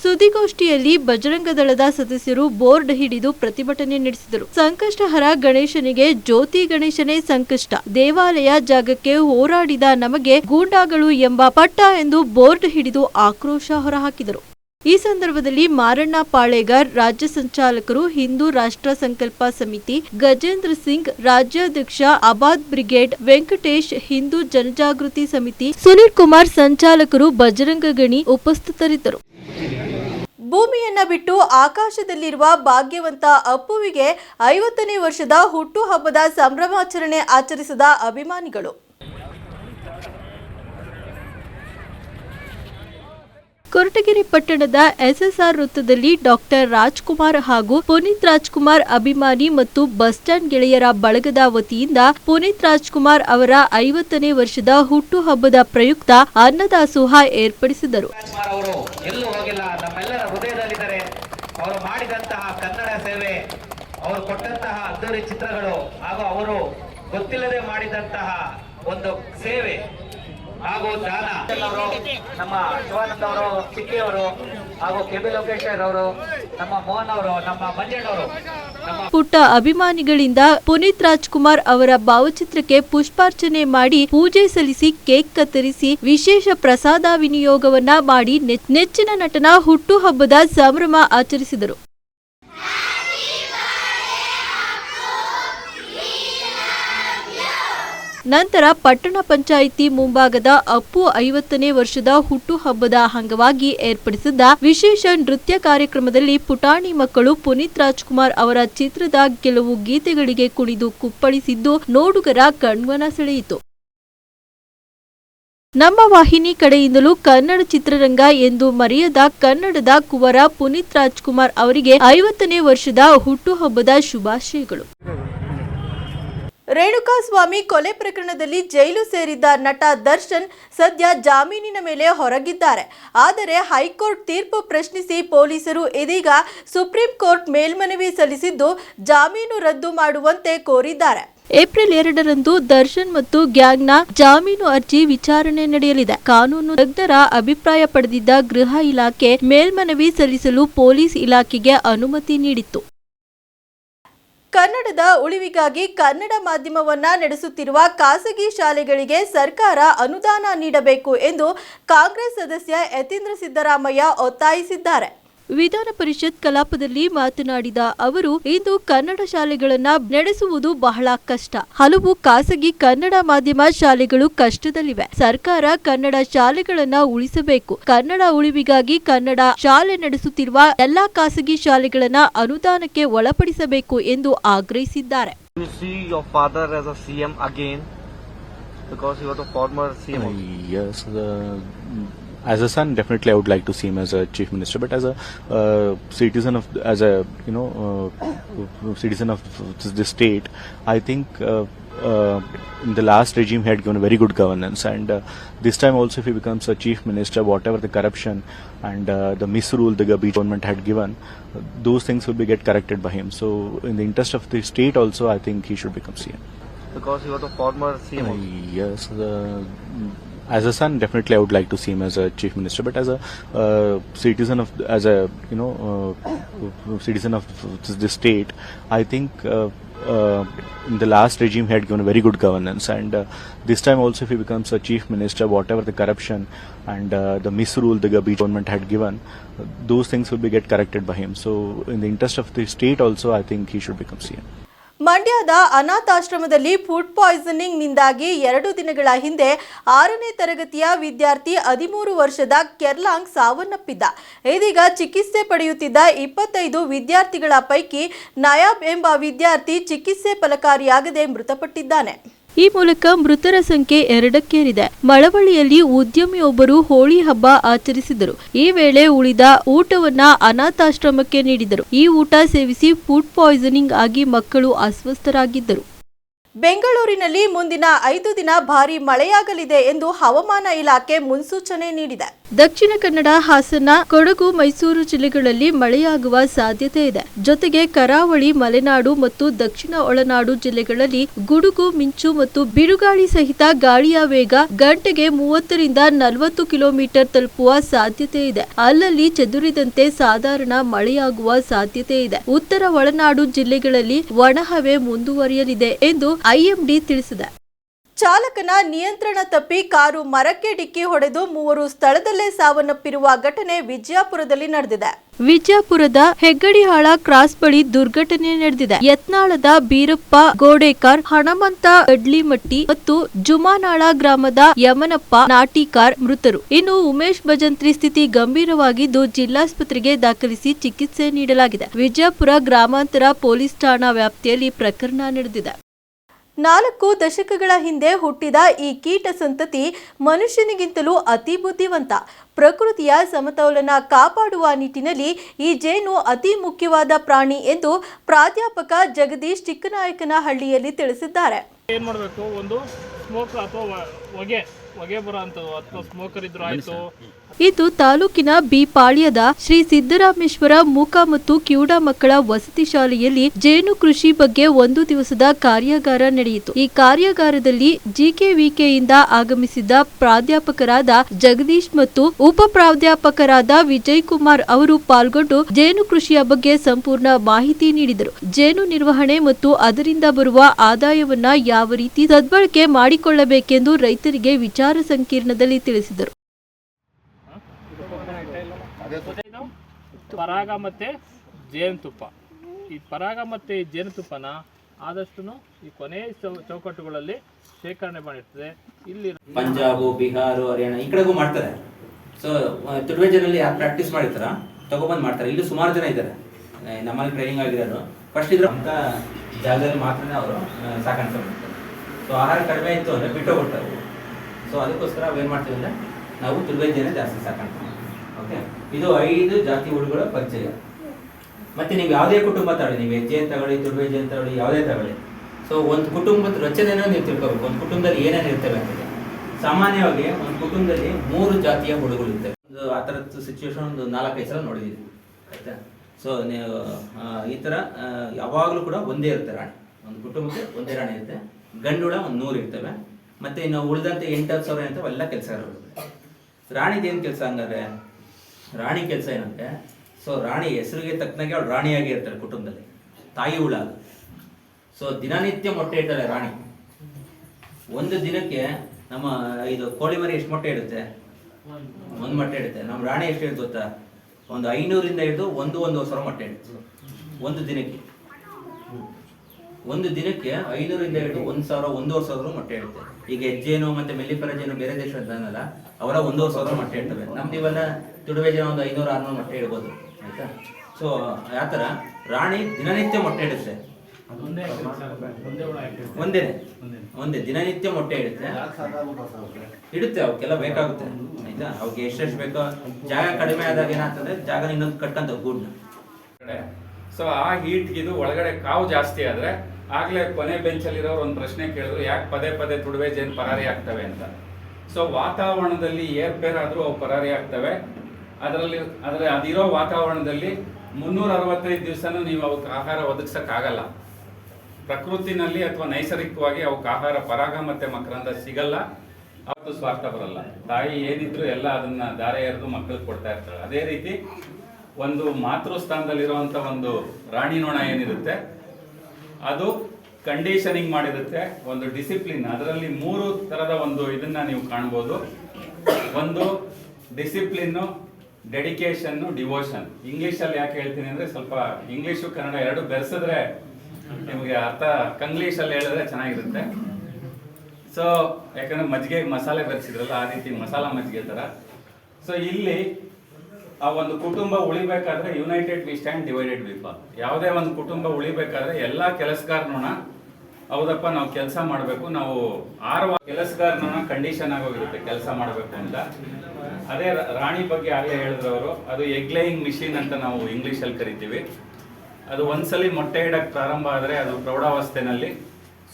[SPEAKER 1] ಸುದ್ದಿಗೋಷ್ಠಿಯಲ್ಲಿ ಬಜರಂಗ ದಳದ ಸದಸ್ಯರು ಬೋರ್ಡ್ ಹಿಡಿದು ಪ್ರತಿಭಟನೆ ನಡೆಸಿದರು. ಸಂಕಷ್ಟಹರ ಗಣೇಶನಿಗೆ ಜ್ಯೋತಿ ಗಣೇಶನೇ ಸಂಕಷ್ಟ. ದೇವಾಲಯ ಜಾಗಕ್ಕೆ ಹೋರಾಡಿದ ನಮಗೆ ಗೂಂಡಾಗಳು ಎಂಬ ಪಟ್ಟ ಎಂದು ಬೋರ್ಡ್ ಹಿಡಿದು ಆಕ್ರೋಶ ಹೊರಹಾಕಿದರು. ಈ ಸಂದರ್ಭದಲ್ಲಿ ಮಾರಣ್ಣ ಪಾಳೇಗಾರ್, ರಾಜ್ಯ ಸಂಚಾಲಕರು, ಹಿಂದೂ ರಾಷ್ಟ್ರ ಸಂಕಲ್ಪ ಸಮಿತಿ, ಗಜೇಂದ್ರ ಸಿಂಗ್, ರಾಜ್ಯಾಧ್ಯಕ್ಷ ಅಬಾದ್ ಬ್ರಿಗೇಡ್, ವೆಂಕಟೇಶ್, ಹಿಂದೂ ಜನಜಾಗೃತಿ ಸಮಿತಿ, ಸುನೀಲ್ ಕುಮಾರ್ ಸಂಚಾಲಕರು ಬಜರಂಗ ಗಣಿ ಉಪಸ್ಥಿತರಿದ್ದರು. ಭೂಮಿಯನ್ನ ಬಿಟ್ಟು ಆಕಾಶದಲ್ಲಿರುವ ಭಾಗ್ಯವಂತ ಅಪ್ಪುವಿಗೆ ಐವತ್ತನೇ ವರ್ಷದ ಹುಟ್ಟುಹಬ್ಬದ ಸಂಭ್ರಮಾಚರಣೆ ಆಚರಿಸಿದ ಅಭಿಮಾನಿಗಳು. ಕೊರಟಗೆರೆ ಪಟ್ಟಣದ ಎಸ್ಎಸ್ಆರ್ ವೃತ್ತದಲ್ಲಿ ಡಾಕ್ಟರ್ ರಾಜ್ಕುಮಾರ್ ಹಾಗೂ ಪುನೀತ್ ರಾಜ್ಕುಮಾರ್ ಅಭಿಮಾನಿ ಮತ್ತು ಬಸ್ ಸ್ಟ್ಯಾಂಡ್ ಗೆಳೆಯರ ಬಳಗದ ವತಿಯಿಂದ ಪುನೀತ್ ರಾಜ್ಕುಮಾರ್ ಅವರ ಐವತ್ತನೇ ವರ್ಷದ ಹುಟ್ಟುಹಬ್ಬದ ಪ್ರಯುಕ್ತ ಅನ್ನದಾಸೋಹ ಏರ್ಪಡಿಸಿದರು.
[SPEAKER 8] ಅವರು ಕೊಟ್ಟಂತಹ ಅದ್ದೂರಿ ಚಿತ್ರಗಳು ಹಾಗೂ ಅವರು ಗೊತ್ತಿಲ್ಲದೆ ಮಾಡಿದಂತಹ ಒಂದು ಸೇವೆ. ಹಾಗೂ ದಾನ ನಮ್ಮ ಶಿವಾನಂದ ಅವರು ಚಿಕ್ಕಿಯವರು ಹಾಗೂ ಕೆಬಿ ಲೋಕೇಶ್ವರ್ ಅವರು ನಮ್ಮ ಮೋಹನ್ ಅವರು, ನಮ್ಮ ಮಂಜಣ್ಣವರು
[SPEAKER 1] ಪುಟ್ಟ ಅಭಿಮಾನಿಗಳಿಂದ ಪುನೀತ್ ರಾಜ್ಕುಮಾರ್ ಅವರ ಭಾವಚಿತ್ರಕ್ಕೆ ಪುಷ್ಪಾರ್ಚನೆ ಮಾಡಿ ಪೂಜೆ ಸಲ್ಲಿಸಿ ಕೇಕ್ ಕತ್ತರಿಸಿ ವಿಶೇಷ ಪ್ರಸಾದ ವಿನಿಯೋಗವನ್ನ ಮಾಡಿ ನೆಚ್- ನೆಚ್ಚಿನ ನಟನ ಹುಟ್ಟುಹಬ್ಬದ ಸಂಭ್ರಮ ಆಚರಿಸಿದರು. ನಂತರ ಪಟ್ಟಣ ಪಂಚಾಯಿತಿ ಮುಂಭಾಗದ ಅಪ್ಪು ಐವತ್ತನೇ ವರ್ಷದ ಹುಟ್ಟುಹಬ್ಬದ ಅಂಗವಾಗಿ ಏರ್ಪಡಿಸಿದ್ದ ವಿಶೇಷ ನೃತ್ಯ ಕಾರ್ಯಕ್ರಮದಲ್ಲಿ ಪುಟಾಣಿ ಮಕ್ಕಳು ಪುನೀತ್ ರಾಜ್ಕುಮಾರ್ ಅವರ ಚಿತ್ರದ ಕೆಲವು ಗೀತೆಗಳಿಗೆ ಕುಣಿದು ಕುಪ್ಪಳಿಸಿದ್ದು ನೋಡುಗರ ಕಣ್ಮನ ಸೆಳೆಯಿತು. ನಮ್ಮ ವಾಹಿನಿ ಕಡೆಯಿಂದಲೂ ಕನ್ನಡ ಚಿತ್ರರಂಗ ಎಂದು ಮರೆಯದ ಕನ್ನಡದ ಕುವರ ಪುನೀತ್ ರಾಜ್ಕುಮಾರ್ ಅವರಿಗೆ ಐವತ್ತನೇ ವರ್ಷದ ಹುಟ್ಟುಹಬ್ಬದ ಶುಭಾಶಯಗಳು. ರೇಣುಕಾಸ್ವಾಮಿ ಕೊಲೆ ಪ್ರಕರಣದಲ್ಲಿ ಜೈಲು ಸೇರಿದ್ದ ನಟ ದರ್ಶನ್ ಸದ್ಯ ಜಾಮೀನಿನ ಮೇಲೆ ಹೊರಗಿದ್ದಾರೆ. ಆದರೆ ಹೈಕೋರ್ಟ್ ತೀರ್ಪು ಪ್ರಶ್ನಿಸಿ ಪೊಲೀಸರು ಇದೀಗ ಸುಪ್ರೀಂ ಕೋರ್ಟ್ ಮೇಲ್ಮನವಿ ಸಲ್ಲಿಸಿದ್ದು ಜಾಮೀನು ರದ್ದು ಮಾಡುವಂತೆ ಕೋರಿದ್ದಾರೆ. ಏಪ್ರಿಲ್ ಎರಡರಂದು ದರ್ಶನ್ ಮತ್ತು ಗ್ಯಾಂಗ್ನ ಜಾಮೀನು ಅರ್ಜಿ ವಿಚಾರಣೆ ನಡೆಯಲಿದೆ. ಕಾನೂನು ತಜ್ಞರ ಅಭಿಪ್ರಾಯ ಪಡೆದಿದ್ದ ಗೃಹ ಇಲಾಖೆ ಮೇಲ್ಮನವಿ ಸಲ್ಲಿಸಲು ಪೊಲೀಸ್ ಇಲಾಖೆಗೆ ಅನುಮತಿ ನೀಡಿತ್ತು. ಕನ್ನಡದ ಉಳಿವಿಗಾಗಿ ಕನ್ನಡ ಮಾಧ್ಯಮವನ್ನ ನಡೆಸುತ್ತಿರುವ ಖಾಸಗಿ ಶಾಲೆಗಳಿಗೆ ಸರ್ಕಾರ ಅನುದಾನ ನೀಡಬೇಕು ಎಂದು ಕಾಂಗ್ರೆಸ್ ಸದಸ್ಯ ಯತೀಂದ್ರ ಸಿದ್ದರಾಮಯ್ಯ ಒತ್ತಾಯಿಸಿದ್ದಾರೆ. ವಿಧಾನ ಪರಿಷತ್ ಕಲಾಪದಲ್ಲಿ ಮಾತನಾಡಿದ ಅವರು ಇಂದು ಕನ್ನಡ ಶಾಲೆಗಳನ್ನ ನಡೆಸುವುದು ಬಹಳ ಕಷ್ಟ. ಹಲವು ಖಾಸಗಿ ಕನ್ನಡ ಮಾಧ್ಯಮ ಶಾಲೆಗಳು ಕಷ್ಟದಲ್ಲಿವೆ. ಸರ್ಕಾರ ಕನ್ನಡ ಶಾಲೆಗಳನ್ನ ಉಳಿಸಬೇಕು. ಕನ್ನಡ ಉಳಿವಿಗಾಗಿ ಕನ್ನಡ ಶಾಲೆ ನಡೆಸುತ್ತಿರುವ ಎಲ್ಲಾ ಖಾಸಗಿ ಶಾಲೆಗಳನ್ನ ಅನುದಾನಕ್ಕೆ ಒಳಪಡಿಸಬೇಕು ಎಂದು ಆಗ್ರಹಿಸಿದ್ದಾರೆ.
[SPEAKER 9] You see your father as a CM again? Because he was a former CM. also.
[SPEAKER 10] Yes, the, as a son, definitely I would like to see him as a chief minister. But as a uh, citizen of, as a you know, uh, citizen of this state, I think uh, uh, in the last regime he had given very good governance, and uh, this time also if he becomes a chief minister, whatever the corruption and uh, the misrule the BJP government had given, uh, those things will be get corrected by him. So in the interest of the state also, I think he should become CM.
[SPEAKER 9] Because he was a former CM. also.
[SPEAKER 10] Yes, the, as a son, definitely I would like to see him as a chief minister. But as a uh, citizen of, as a you know, uh, citizen of the state, I think uh, uh, in the last regime he had given very good governance, and uh, this time also if he becomes a chief minister, whatever the corruption and uh, the misrule the BJP government had given, those things will be get corrected by him. So in the interest of the state also, I think he should become CM.
[SPEAKER 1] ಮಂಡ್ಯದ ಅನಾಥಾಶ್ರಮದಲ್ಲಿ food ಪಾಯ್ಸನಿಂಗ್ನಿಂದಾಗಿ ಎರಡು ದಿನಗಳ ಹಿಂದೆ ಆರನೇ ತರಗತಿಯ ವಿದ್ಯಾರ್ಥಿ ಹದಿಮೂರು ವರ್ಷದ ಕೆರ್ಲಾಂಗ್ ಸಾವನ್ನಪ್ಪಿದ್ದ. ಇದೀಗ ಚಿಕಿತ್ಸೆ ಪಡೆಯುತ್ತಿದ್ದ ಇಪ್ಪತ್ತೈದು ವಿದ್ಯಾರ್ಥಿಗಳ ಪೈಕಿ ನಯಾಬ್ ಎಂಬ ವಿದ್ಯಾರ್ಥಿ ಚಿಕಿತ್ಸೆ ಫಲಕಾರಿಯಾಗದೆ ಮೃತಪಟ್ಟಿದ್ದಾನೆ. ಈ ಮೂಲಕ ಮೃತರ ಸಂಖ್ಯೆ ಎರಡಕ್ಕೇರಿದೆ. ಮಳವಳ್ಳಿಯಲ್ಲಿ ಉದ್ಯಮಿಯೊಬ್ಬರು ಹೋಳಿ ಹಬ್ಬ ಆಚರಿಸಿದರು. ಈ ವೇಳೆ ಉಳಿದ ಊಟವನ್ನ ಅನಾಥಾಶ್ರಮಕ್ಕೆ ನೀಡಿದರು. ಈ ಊಟ ಸೇವಿಸಿ ಫುಡ್ ಪಾಯ್ಸನಿಂಗ್ ಆಗಿ ಮಕ್ಕಳು ಅಸ್ವಸ್ಥರಾಗಿದ್ದರು. ಬೆಂಗಳೂರಿನಲ್ಲಿ ಮುಂದಿನ ಐದು ದಿನ ಭಾರೀ ಮಳೆಯಾಗಲಿದೆ ಎಂದು ಹವಾಮಾನ ಇಲಾಖೆ ಮುನ್ಸೂಚನೆ ನೀಡಿದೆ. ದಕ್ಷಿಣ ಕನ್ನಡ, ಹಾಸನ, ಕೊಡಗು, ಮೈಸೂರು ಜಿಲ್ಲೆಗಳಲ್ಲಿ ಮಳೆಯಾಗುವ ಸಾಧ್ಯತೆ ಇದೆ. ಜೊತೆಗೆ ಕರಾವಳಿ, ಮಲೆನಾಡು ಮತ್ತು ದಕ್ಷಿಣ ಒಳನಾಡು ಜಿಲ್ಲೆಗಳಲ್ಲಿ ಗುಡುಗು, ಮಿಂಚು ಮತ್ತು ಬಿರುಗಾಳಿ ಸಹಿತ ಗಾಳಿಯ ವೇಗ ಗಂಟೆಗೆ ಮೂವತ್ತರಿಂದ ನಲವತ್ತು ಕಿಲೋಮೀಟರ್ ತಲುಪುವ ಸಾಧ್ಯತೆ ಇದೆ. ಅಲ್ಲಲ್ಲಿ ಚದುರಿದಂತೆ ಸಾಧಾರಣ ಮಳೆಯಾಗುವ ಸಾಧ್ಯತೆ ಇದೆ. ಉತ್ತರ ಒಳನಾಡು ಜಿಲ್ಲೆಗಳಲ್ಲಿ ಒಣಹವೆ ಮುಂದುವರಿಯಲಿದೆ ಎಂದು ಐಎಂಡಿ ತಿಳಿಸಿದೆ. ಚಾಲಕನ ನಿಯಂತ್ರಣ ತಪ್ಪಿ ಕಾರು ಮರಕ್ಕೆ ಡಿಕ್ಕಿ ಹೊಡೆದು ಮೂವರು ಸ್ಥಳದಲ್ಲೇ ಸಾವನ್ನಪ್ಪಿರುವ ಘಟನೆ ವಿಜಯಪುರದಲ್ಲಿ ನಡೆದಿದೆ. ವಿಜಯಪುರದ ಹೆಗ್ಗಡಿಹಾಳ ಕ್ರಾಸ್ ಬಳಿ ದುರ್ಘಟನೆ ನಡೆದಿದೆ. ಯತ್ನಾಳದ ಬೀರಪ್ಪ, ಗೋಡೇಕರ್, ಹಣಮಂತ ಅಡ್ಲಿಮಟ್ಟಿ ಮತ್ತು ಜುಮಾನಾಳ ಗ್ರಾಮದ ಯಮನಪ್ಪ ನಾಟಿಕಾರ್ ಮೃತರು. ಇನ್ನು ಉಮೇಶ್ ಭಜಂತ್ರಿ ಸ್ಥಿತಿ ಗಂಭೀರವಾಗಿದ್ದು ಜಿಲ್ಲಾಸ್ಪತ್ರೆಗೆ ದಾಖಲಿಸಿ ಚಿಕಿತ್ಸೆ ನೀಡಲಾಗಿದೆ. ವಿಜಯಪುರ ಗ್ರಾಮಾಂತರ ಪೊಲೀಸ್ ಠಾಣಾ ವ್ಯಾಪ್ತಿಯಲ್ಲಿ ಪ್ರಕರಣ ನಡೆದಿದೆ. ನಾಲ್ಕು ದಶಕಗಳ ಹಿಂದೆ ಹುಟ್ಟಿದ ಈ ಕೀಟ ಸಂತತಿ ಮನುಷ್ಯನಿಗಿಂತಲೂ ಅತಿ ಬುದ್ಧಿವಂತ. ಪ್ರಕೃತಿಯ ಸಮತೋಲನ ಕಾಪಾಡುವ ನಿಟ್ಟಿನಲ್ಲಿ ಈ ಜೇನು ಅತಿ ಮುಖ್ಯವಾದ ಪ್ರಾಣಿ ಎಂದು ಪ್ರಾಧ್ಯಾಪಕ ಜಗದೀಶ್ ಚಿಕ್ಕನಾಯಕನಹಳ್ಳಿಯಲ್ಲಿ ತಿಳಿಸಿದ್ದಾರೆ.
[SPEAKER 5] ಏನ್ ಮಾಡಬೇಕು? ಒಂದು ಸ್ಮೋಕ್ ಅಥವಾ ಹೊಗೆ ಹೊಗೆ ಬರೋ ಅಂಥದ್ದು ಅಥವಾ ಸ್ಮೋಕರ್ ಇದ್ರು ಆಯ್ತು
[SPEAKER 1] ಇದು ತಾಲೂಕಿನ ಬಿಪಾಳ್ಯದ ಶ್ರೀ ಸಿದ್ದರಾಮೇಶ್ವರ ಮೂಕ ಮತ್ತು ಕಿವುಡ ಮಕ್ಕಳ ವಸತಿ ಶಾಲೆಯಲ್ಲಿ ಜೇನು ಕೃಷಿ ಬಗ್ಗೆ ಒಂದು ದಿವಸದ ಕಾರ್ಯಾಗಾರ ನಡೆಯಿತು. ಈ ಕಾರ್ಯಾಗಾರದಲ್ಲಿ ಜಿಕೆವಿಕೆಯಿಂದ ಆಗಮಿಸಿದ್ದ ಪ್ರಾಧ್ಯಾಪಕರಾದ ಜಗದೀಶ್ ಮತ್ತು ಉಪ ಪ್ರಾಧ್ಯಾಪಕರಾದ ವಿಜಯ್ ಕುಮಾರ್ ಅವರು ಪಾಲ್ಗೊಂಡು ಜೇನು ಕೃಷಿಯ ಬಗ್ಗೆ ಸಂಪೂರ್ಣ ಮಾಹಿತಿ ನೀಡಿದರು. ಜೇನು ನಿರ್ವಹಣೆ ಮತ್ತು ಅದರಿಂದ ಬರುವ ಆದಾಯವನ್ನ ಯಾವ ರೀತಿ ಸದ್ಬಳಕೆ ಮಾಡಿಕೊಳ್ಳಬೇಕೆಂದು ರೈತರಿಗೆ ವಿಚಾರ ಸಂಕಿರಣದಲ್ಲಿ ತಿಳಿಸಿದರು.
[SPEAKER 5] ಪರಾಗ ಮತ್ತೆ ಜೇನುತುಪ್ಪ. ಈ ಪರಾಗ ಮತ್ತೆ ಈ ಜೇನುತುಪ್ಪನ ಆದಷ್ಟು ಈ ಕೊನೆಯ ಚೌಕಟ್ಟುಗಳಲ್ಲಿ ಶೇಖರಣೆ ಮಾಡಿರ್ತದೆ. ಇಲ್ಲಿ
[SPEAKER 11] ಪಂಜಾಬು, ಬಿಹಾರ, ಹರಿಯಾಣ ಈ ಕಡೆಗೂ ಮಾಡ್ತಾರೆ. ಸೊ ತುಡುವೇಜನಲ್ಲಿ ಯಾರು ಪ್ರಾಕ್ಟೀಸ್ ಮಾಡಿರ್ತಾರ. ತಗೊಬಂದು ಮಾಡ್ತಾರೆ. ಇಲ್ಲಿ ಸುಮಾರು ಜನ ಇದ್ದಾರೆ. ನಮ್ಮಲ್ಲಿ ಟ್ರೈನಿಂಗ್ ಆಗಿರೋರು. ಫಸ್ಟ್ ಇದ್ರ ಅಂತ ಜಾಗದಲ್ಲಿ ಮಾತ್ರನೇ ಅವರು ಸಾಕಾಣಿಕೆ ಮಾಡ್ತಾರೆ. ಸೊ ಆಹಾರ ಕಡಿಮೆ ಇತ್ತು ಅಂದರೆ ಬಿಟ್ಟೋಗ್ಬಿಡ್ತಾರೆ ಸೊ ಅದಕ್ಕೋಸ್ಕರ ನಾವೇನು ಮಾಡ್ತೀವಿ ಅಂದರೆ, ನಾವು ತುಡುವೇಜನೇ ಜಾಸ್ತಿ ಸಾಕಾಣಿಕೆ ಓಕೆ ಇದು ಐದು ಜಾತಿ ಹುಡುಗಳ ಪರಿಚಯ. ಮತ್ತೆ ನೀವು ಯಾವುದೇ ಕುಟುಂಬ ತಗೊಳ್ಳಿ, ನೀವು ಹೆಜ್ಜೆನ್ ತಗೊಳ್ಳಿ ತುಡುವೇಜನ್ ತಗೊಳ್ಳಿ, ಯಾವುದೇ ತಗೊಳ್ಳಿ. ಸೊ ಒಂದು ಕುಟುಂಬದ ರಚನೆ ನೀವು ತಿಳ್ಕೋಬೇಕು. ಒಂದು ಕುಟುಂಬದಲ್ಲಿ ಏನೇನು ಇರ್ತವೆ ಅಂತ ಸಾಮಾನ್ಯವಾಗಿ ಒಂದು ಕುಟುಂಬದಲ್ಲಿ ಮೂರು ಜಾತಿಯ ಹುಡುಗರು ಇರ್ತವೆ. ಒಂದು ಆ ಥರದ ಸಿಚುವೇಶನ್ ಒಂದು ನಾಲ್ಕೈದು ಸಲ ನೋಡಿದ್ದೀವಿ. ಆಯ್ತಾ? ಸೊ ನೀವು ಈ ಥರ ಯಾವಾಗಲೂ ಕೂಡ ಒಂದೇ ಇರುತ್ತೆ ರಾಣಿ. ಒಂದು ಕುಟುಂಬಕ್ಕೆ ಒಂದೇ ರಾಣಿ ಇರುತ್ತೆ. ಗಂಡುಳ ಒಂದು ನೂರು ಇರ್ತವೆ. ಮತ್ತೆ ಇನ್ನು ಉಳಿದಂತೆ ಎಂಟು ಹತ್ತು ಸಾವಿರ ಇರ್ತವೆ ಎಲ್ಲ ಕೆಲಸ ಇರುತ್ತೆ ರಾಣಿದೇನು ಕೆಲಸ ಹಂಗಾದ್ರೆ? ರಾಣಿ ಕೆಲಸ ಏನಂತೆ ಸೊ ರಾಣಿ ಹೆಸರಿಗೆ ತಕ್ಕನಾಗೆ ಅವಳು ರಾಣಿಯಾಗಿ ಇರ್ತಾರೆ ಕುಟುಂಬದಲ್ಲಿ, ತಾಯಿ ಹುಳ ಸೊ ದಿನನಿತ್ಯ ಮೊಟ್ಟೆ ಇಡ್ತಾಳೆ ರಾಣಿ. ಒಂದು ದಿನಕ್ಕೆ ನಮ್ಮ ಇದು ಕೋಳಿ ಮರಿ ಎಷ್ಟು ಮೊಟ್ಟೆ ಇಡುತ್ತೆ? ಒಂದು ಮೊಟ್ಟೆ ಇಡುತ್ತೆ. ನಮ್ಮ ರಾಣಿ ಎಷ್ಟು ಇಡುತ್ತೆ ಗೊತ್ತಾ? ಒಂದು ಐನೂರಿಂದ ಹಿಡಿದು ಒಂದು ಒಂದು ಸಾವಿರ ಮೊಟ್ಟೆ ಇಡುತ್ತೆ. ಒಂದು ದಿನಕ್ಕೆ. ಒಂದು ದಿನಕ್ಕೆ ಐನೂರಿಂದ ಹಿಡಿದು ಒಂದು ಸಾವಿರ ಒಂದೂವರೆ ಸಾವಿರ ಮೊಟ್ಟೆ ಇಡುತ್ತೆ ಈಗ ಹೆಜ್ಜೇನು ಮತ್ತೆ ಮೆಲ್ಲಿಫರಜೇನು ಬೇರೆ ದೇಶ ಅಂತಾನಲ್ಲ ಅವರ ಒಂದೂವರೆ ಸಾವಿರ ಮೊಟ್ಟೆ ಇಡ್ತವೆ ನಮ್ದು ಇವೆಲ್ಲ ತುಡುವೆ ಜನ ಒಂದು ಐನೂರು ಆರ್ನೂರು ಮೊಟ್ಟೆ ಇಡ್ಬೋದು ಆಯ್ತಾ? ಸೊ ಆ ಥರ ರಾಣಿ ದಿನನಿತ್ಯ ಮೊಟ್ಟೆ ಇಡುತ್ತೆ.
[SPEAKER 5] ಒಂದೇ ಒಂದೇ
[SPEAKER 11] ದಿನನಿತ್ಯ ಮೊಟ್ಟೆ ಇಡುತ್ತೆ. ಇಡುತ್ತೆ ಅವಕ್ಕೆಲ್ಲ ಬೇಕಾಗುತ್ತೆ ಆಯ್ತಾ? ಅವಕ್ಕೆ ಎಷ್ಟೆಷ್ಟು ಬೇಕೋ ಜಾಗ ಕಡಿಮೆ ಆದಾಗ ಏನಾಗ್ತದೆ? ಜಾಗ ಇನ್ನೊಂದು ಕಟ್ಟಂತ ಗೂಡ್ನ
[SPEAKER 12] ಸೊ ಆ ಹೀಟ್ಗಿದು ಇದು ಒಳಗಡೆ ಕಾವು ಜಾಸ್ತಿ ಆದ್ರೆ ಆಗ್ಲೇ ಕೊನೆ ಬೆಂಚಲ್ಲಿರೋರು ಒಂದು ಪ್ರಶ್ನೆ ಕೇಳಿದ್ರು, ಯಾಕೆ ಪದೇ ಪದೇ ತುಡುವೆ ಜೇನು ಪರಾರಿ ಆಗ್ತವೆ ಅಂತ. ಸೊ ವಾತಾವರಣದಲ್ಲಿ ಏರ್ಪೇರ್ ಆದ್ರೂ ಅವು ಪರಾರಿ ಆಗ್ತವೆ. ಅದರಲ್ಲಿ ಅದರ ಅದಿರೋ ವಾತಾವರಣದಲ್ಲಿ ಮುನ್ನೂರ ಅರವತ್ತೈದು ದಿವಸನೂ ನೀವು ಅವಕ್ಕೆ ಆಹಾರ ಒದಗಿಸೋಕ್ಕಾಗಲ್ಲ. ಪ್ರಕೃತಿನಲ್ಲಿ ಅಥವಾ ನೈಸರ್ಗಿಕವಾಗಿ ಅವಕ್ಕೆ ಆಹಾರ ಪರಾಗ ಮತ್ತೆ ಮಕರಂದ ಸಿಗಲ್ಲ. ಅವತ್ತು ಸ್ವಾರ್ಥ ಬರಲ್ಲ. ತಾಯಿ ಏನಿದ್ರು ಎಲ್ಲ ಅದನ್ನ ದಾರೆ ಎರೆದು ಮಕ್ಕಳಿಗೆ ಕೊಡ್ತಾ ಇರ್ತಾಳೆ. ಅದೇ ರೀತಿ ಒಂದು ಮಾತೃ ಸ್ಥಾನದಲ್ಲಿರುವಂತ ಒಂದು ರಾಣಿ ನೋಣ ಏನಿರುತ್ತೆ ಅದು ಕಂಡೀಷನಿಂಗ್ ಮಾಡಿರುತ್ತೆ, ಒಂದು ಡಿಸಿಪ್ಲಿನ್ ಅದರಲ್ಲಿ ಮೂರು ತರದ ಒಂದು ಇದನ್ನ ನೀವು ಕಾಣ್ಬೋದು. ಒಂದು ಡಿಸಿಪ್ಲಿನ್ನು ಡೆಡಿಕೇಶನ್ ಡಿವೋಷನ್ ಇಂಗ್ಲೀಷಲ್ಲಿ ಯಾಕೆ ಹೇಳ್ತೀನಿ ಅಂದ್ರೆ ಸ್ವಲ್ಪ ಇಂಗ್ಲೀಷು ಕನ್ನಡ ಎರಡು ಬೆರೆಸಿದ್ರೆ ನಿಮಗೆ ಅರ್ಥ ಕಂಗ್ಲೀಷಲ್ಲಿ ಹೇಳಿದ್ರೆ ಚೆನ್ನಾಗಿರುತ್ತೆ. ಸೊ ಯಾಕಂದ್ರೆ ಮಜ್ಜಿಗೆ ಮಸಾಲೆ ಬೆರೆಸಿದ್ರಲ್ಲ, ಆ ರೀತಿ ಮಸಾಲ ಮಜ್ಜಿಗೆ ತರ. ಸೊ ಇಲ್ಲಿ ಆ ಒಂದು ಕುಟುಂಬ ಉಳಿಬೇಕಾದ್ರೆ united we stand divided we fall ಯಾವುದೇ ಒಂದು ಕುಟುಂಬ ಉಳಿಬೇಕಾದ್ರೆ ಎಲ್ಲಾ ಕೆಲಸಗಾರನೋಣ ಹೌದಪ್ಪ, ನಾವು ಕೆಲಸ ಮಾಡಬೇಕು. ನಾವು ಆರು ಕೆಲಸಗಾರನ ಕಂಡೀಷನ್ ಆಗೋಗಿರುತ್ತೆ ಕೆಲಸ ಮಾಡಬೇಕು ಅಂತ. ಅದೇ ರಾಣಿ ಬಗ್ಗೆ ಆಗಲೇ ಹೇಳಿದ್ರು ಅವರು ಅದು ಎಗ್ಲೈಯಿಂಗ್ ಮಿಷಿನ್ ಅಂತ ನಾವು ಇಂಗ್ಲೀಷಲ್ಲಿ ಕರಿತೀವಿ. ಅದು ಒಂದ್ಸಲಿ ಮೊಟ್ಟೆ ಇಡಕ್ಕೆ ಪ್ರಾರಂಭ ಆದರೆ ಅದು ಪ್ರೌಢಾವಸ್ಥೆನಲ್ಲಿ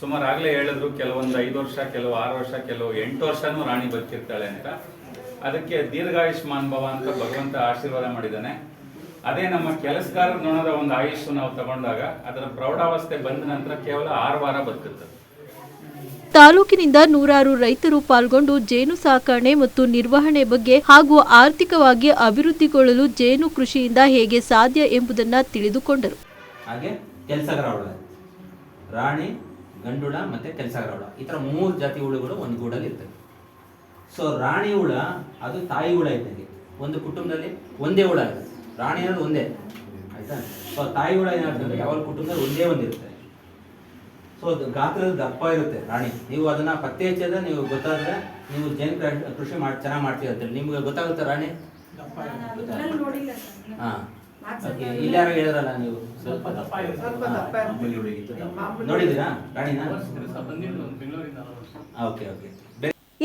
[SPEAKER 12] ಸುಮಾರು ಆಗಲೇ ಹೇಳಿದ್ರು, ಕೆಲವೊಂದು ಐದು ವರ್ಷ, ಕೆಲವು ಆರು ವರ್ಷ, ಕೆಲವು ಎಂಟು ವರ್ಷನೂ ರಾಣಿ ಬದುಕಿರ್ತಾಳೆ ಅಂತ. ಅದಕ್ಕೆ ದೀರ್ಘಾಯುಷ್ಮಾನ್ ಭವ ಅಂತ ಭಗವಂತ ಆಶೀರ್ವಾದ ಮಾಡಿದ್ದಾನೆ. ಅದೇ ನಮ್ಮ ಕೆಲಸಗಾರ ನೋಣದ ಒಂದು ಆಯುಷ್ಯ ನಾವು ತಗೊಂಡಾಗ ಅದರ ಪ್ರೌಢಾವಸ್ಥೆ ಬಂದ ನಂತರ ಕೇವಲ ಆರು ವಾರ ಬದುಕುತ್ತೆ.
[SPEAKER 1] ತಾಲೂಕಿನಿಂದ ನೂರಾರು ರೈತರು ಪಾಲ್ಗೊಂಡು ಜೇನು ಸಾಕಣೆ ಮತ್ತು ನಿರ್ವಹಣೆ ಬಗ್ಗೆ ಹಾಗೂ ಆರ್ಥಿಕವಾಗಿ ಅಭಿವೃದ್ಧಿಗೊಳ್ಳಲು ಜೇನು ಕೃಷಿಯಿಂದ ಹೇಗೆ ಸಾಧ್ಯ ಎಂಬುದನ್ನು ತಿಳಿದುಕೊಂಡರು.
[SPEAKER 11] ಹಾಗೆ ಕೆಲಸಗಾರ ಹುಳ ರಾಣಿ ಗಂಡುಳ ಮತ್ತೆ ಕೆಲಸಗಾರ ಹುಳ ಈ ಥರ ಮೂರು ಜಾತಿ ಹುಳುಗಳು ಒಂದು ಗೂಡಲ್ಲಿ ಇರ್ತವೆ. ಸೊ ರಾಣಿ ಹುಳ ಅದು ತಾಯಿ ಹುಳ ಇದ್ದಂಗೆ. ಒಂದು ಕುಟುಂಬದಲ್ಲಿ ಒಂದೇ ಹುಳ ಇದೆ ರಾಣಿ ಅನ್ನೋದು ಒಂದೇ. ಆಯ್ತಾ? ಸೊ ತಾಯಿ ಹುಳ ಏನಾಗ್ತದೆ ಯಾವ ಕುಟುಂಬದಲ್ಲಿ ಒಂದೇ ಒಂದಿರುತ್ತೆ ಸೊ ಅದು ಗಾತ್ರದ ದಪ್ಪ ಇರುತ್ತೆ ರಾಣಿ. ನೀವು ಅದನ್ನ ಪತ್ತೆ ಹಚ್ಚಿದ್ರೆ ನೀವು ಗೊತ್ತಾದ್ರೆ ನೀವು ಜೈನ್ ಕೃಷಿ ಮಾಡಿ ಚೆನ್ನಾಗಿ ಮಾಡ್ತೀವಿ ಅಂತೇಳಿ ನಿಮ್ಗೆ ಗೊತ್ತಾಗುತ್ತೆ ರಾಣಿ? ಹಾ. ಇಲ್ಲಿ ಯಾರೋ ಹೇಳಿದ್ರಲ್ಲ ನೀವು? ಸ್ವಲ್ಪ ದಪ್ಪ
[SPEAKER 7] ಸ್ವಲ್ಪ ದಪ್ಪ ಇರುತ್ತೆ.
[SPEAKER 11] ನೋಡಿದ್ದೀರಾ ರಾಣಿನ? Okay okay.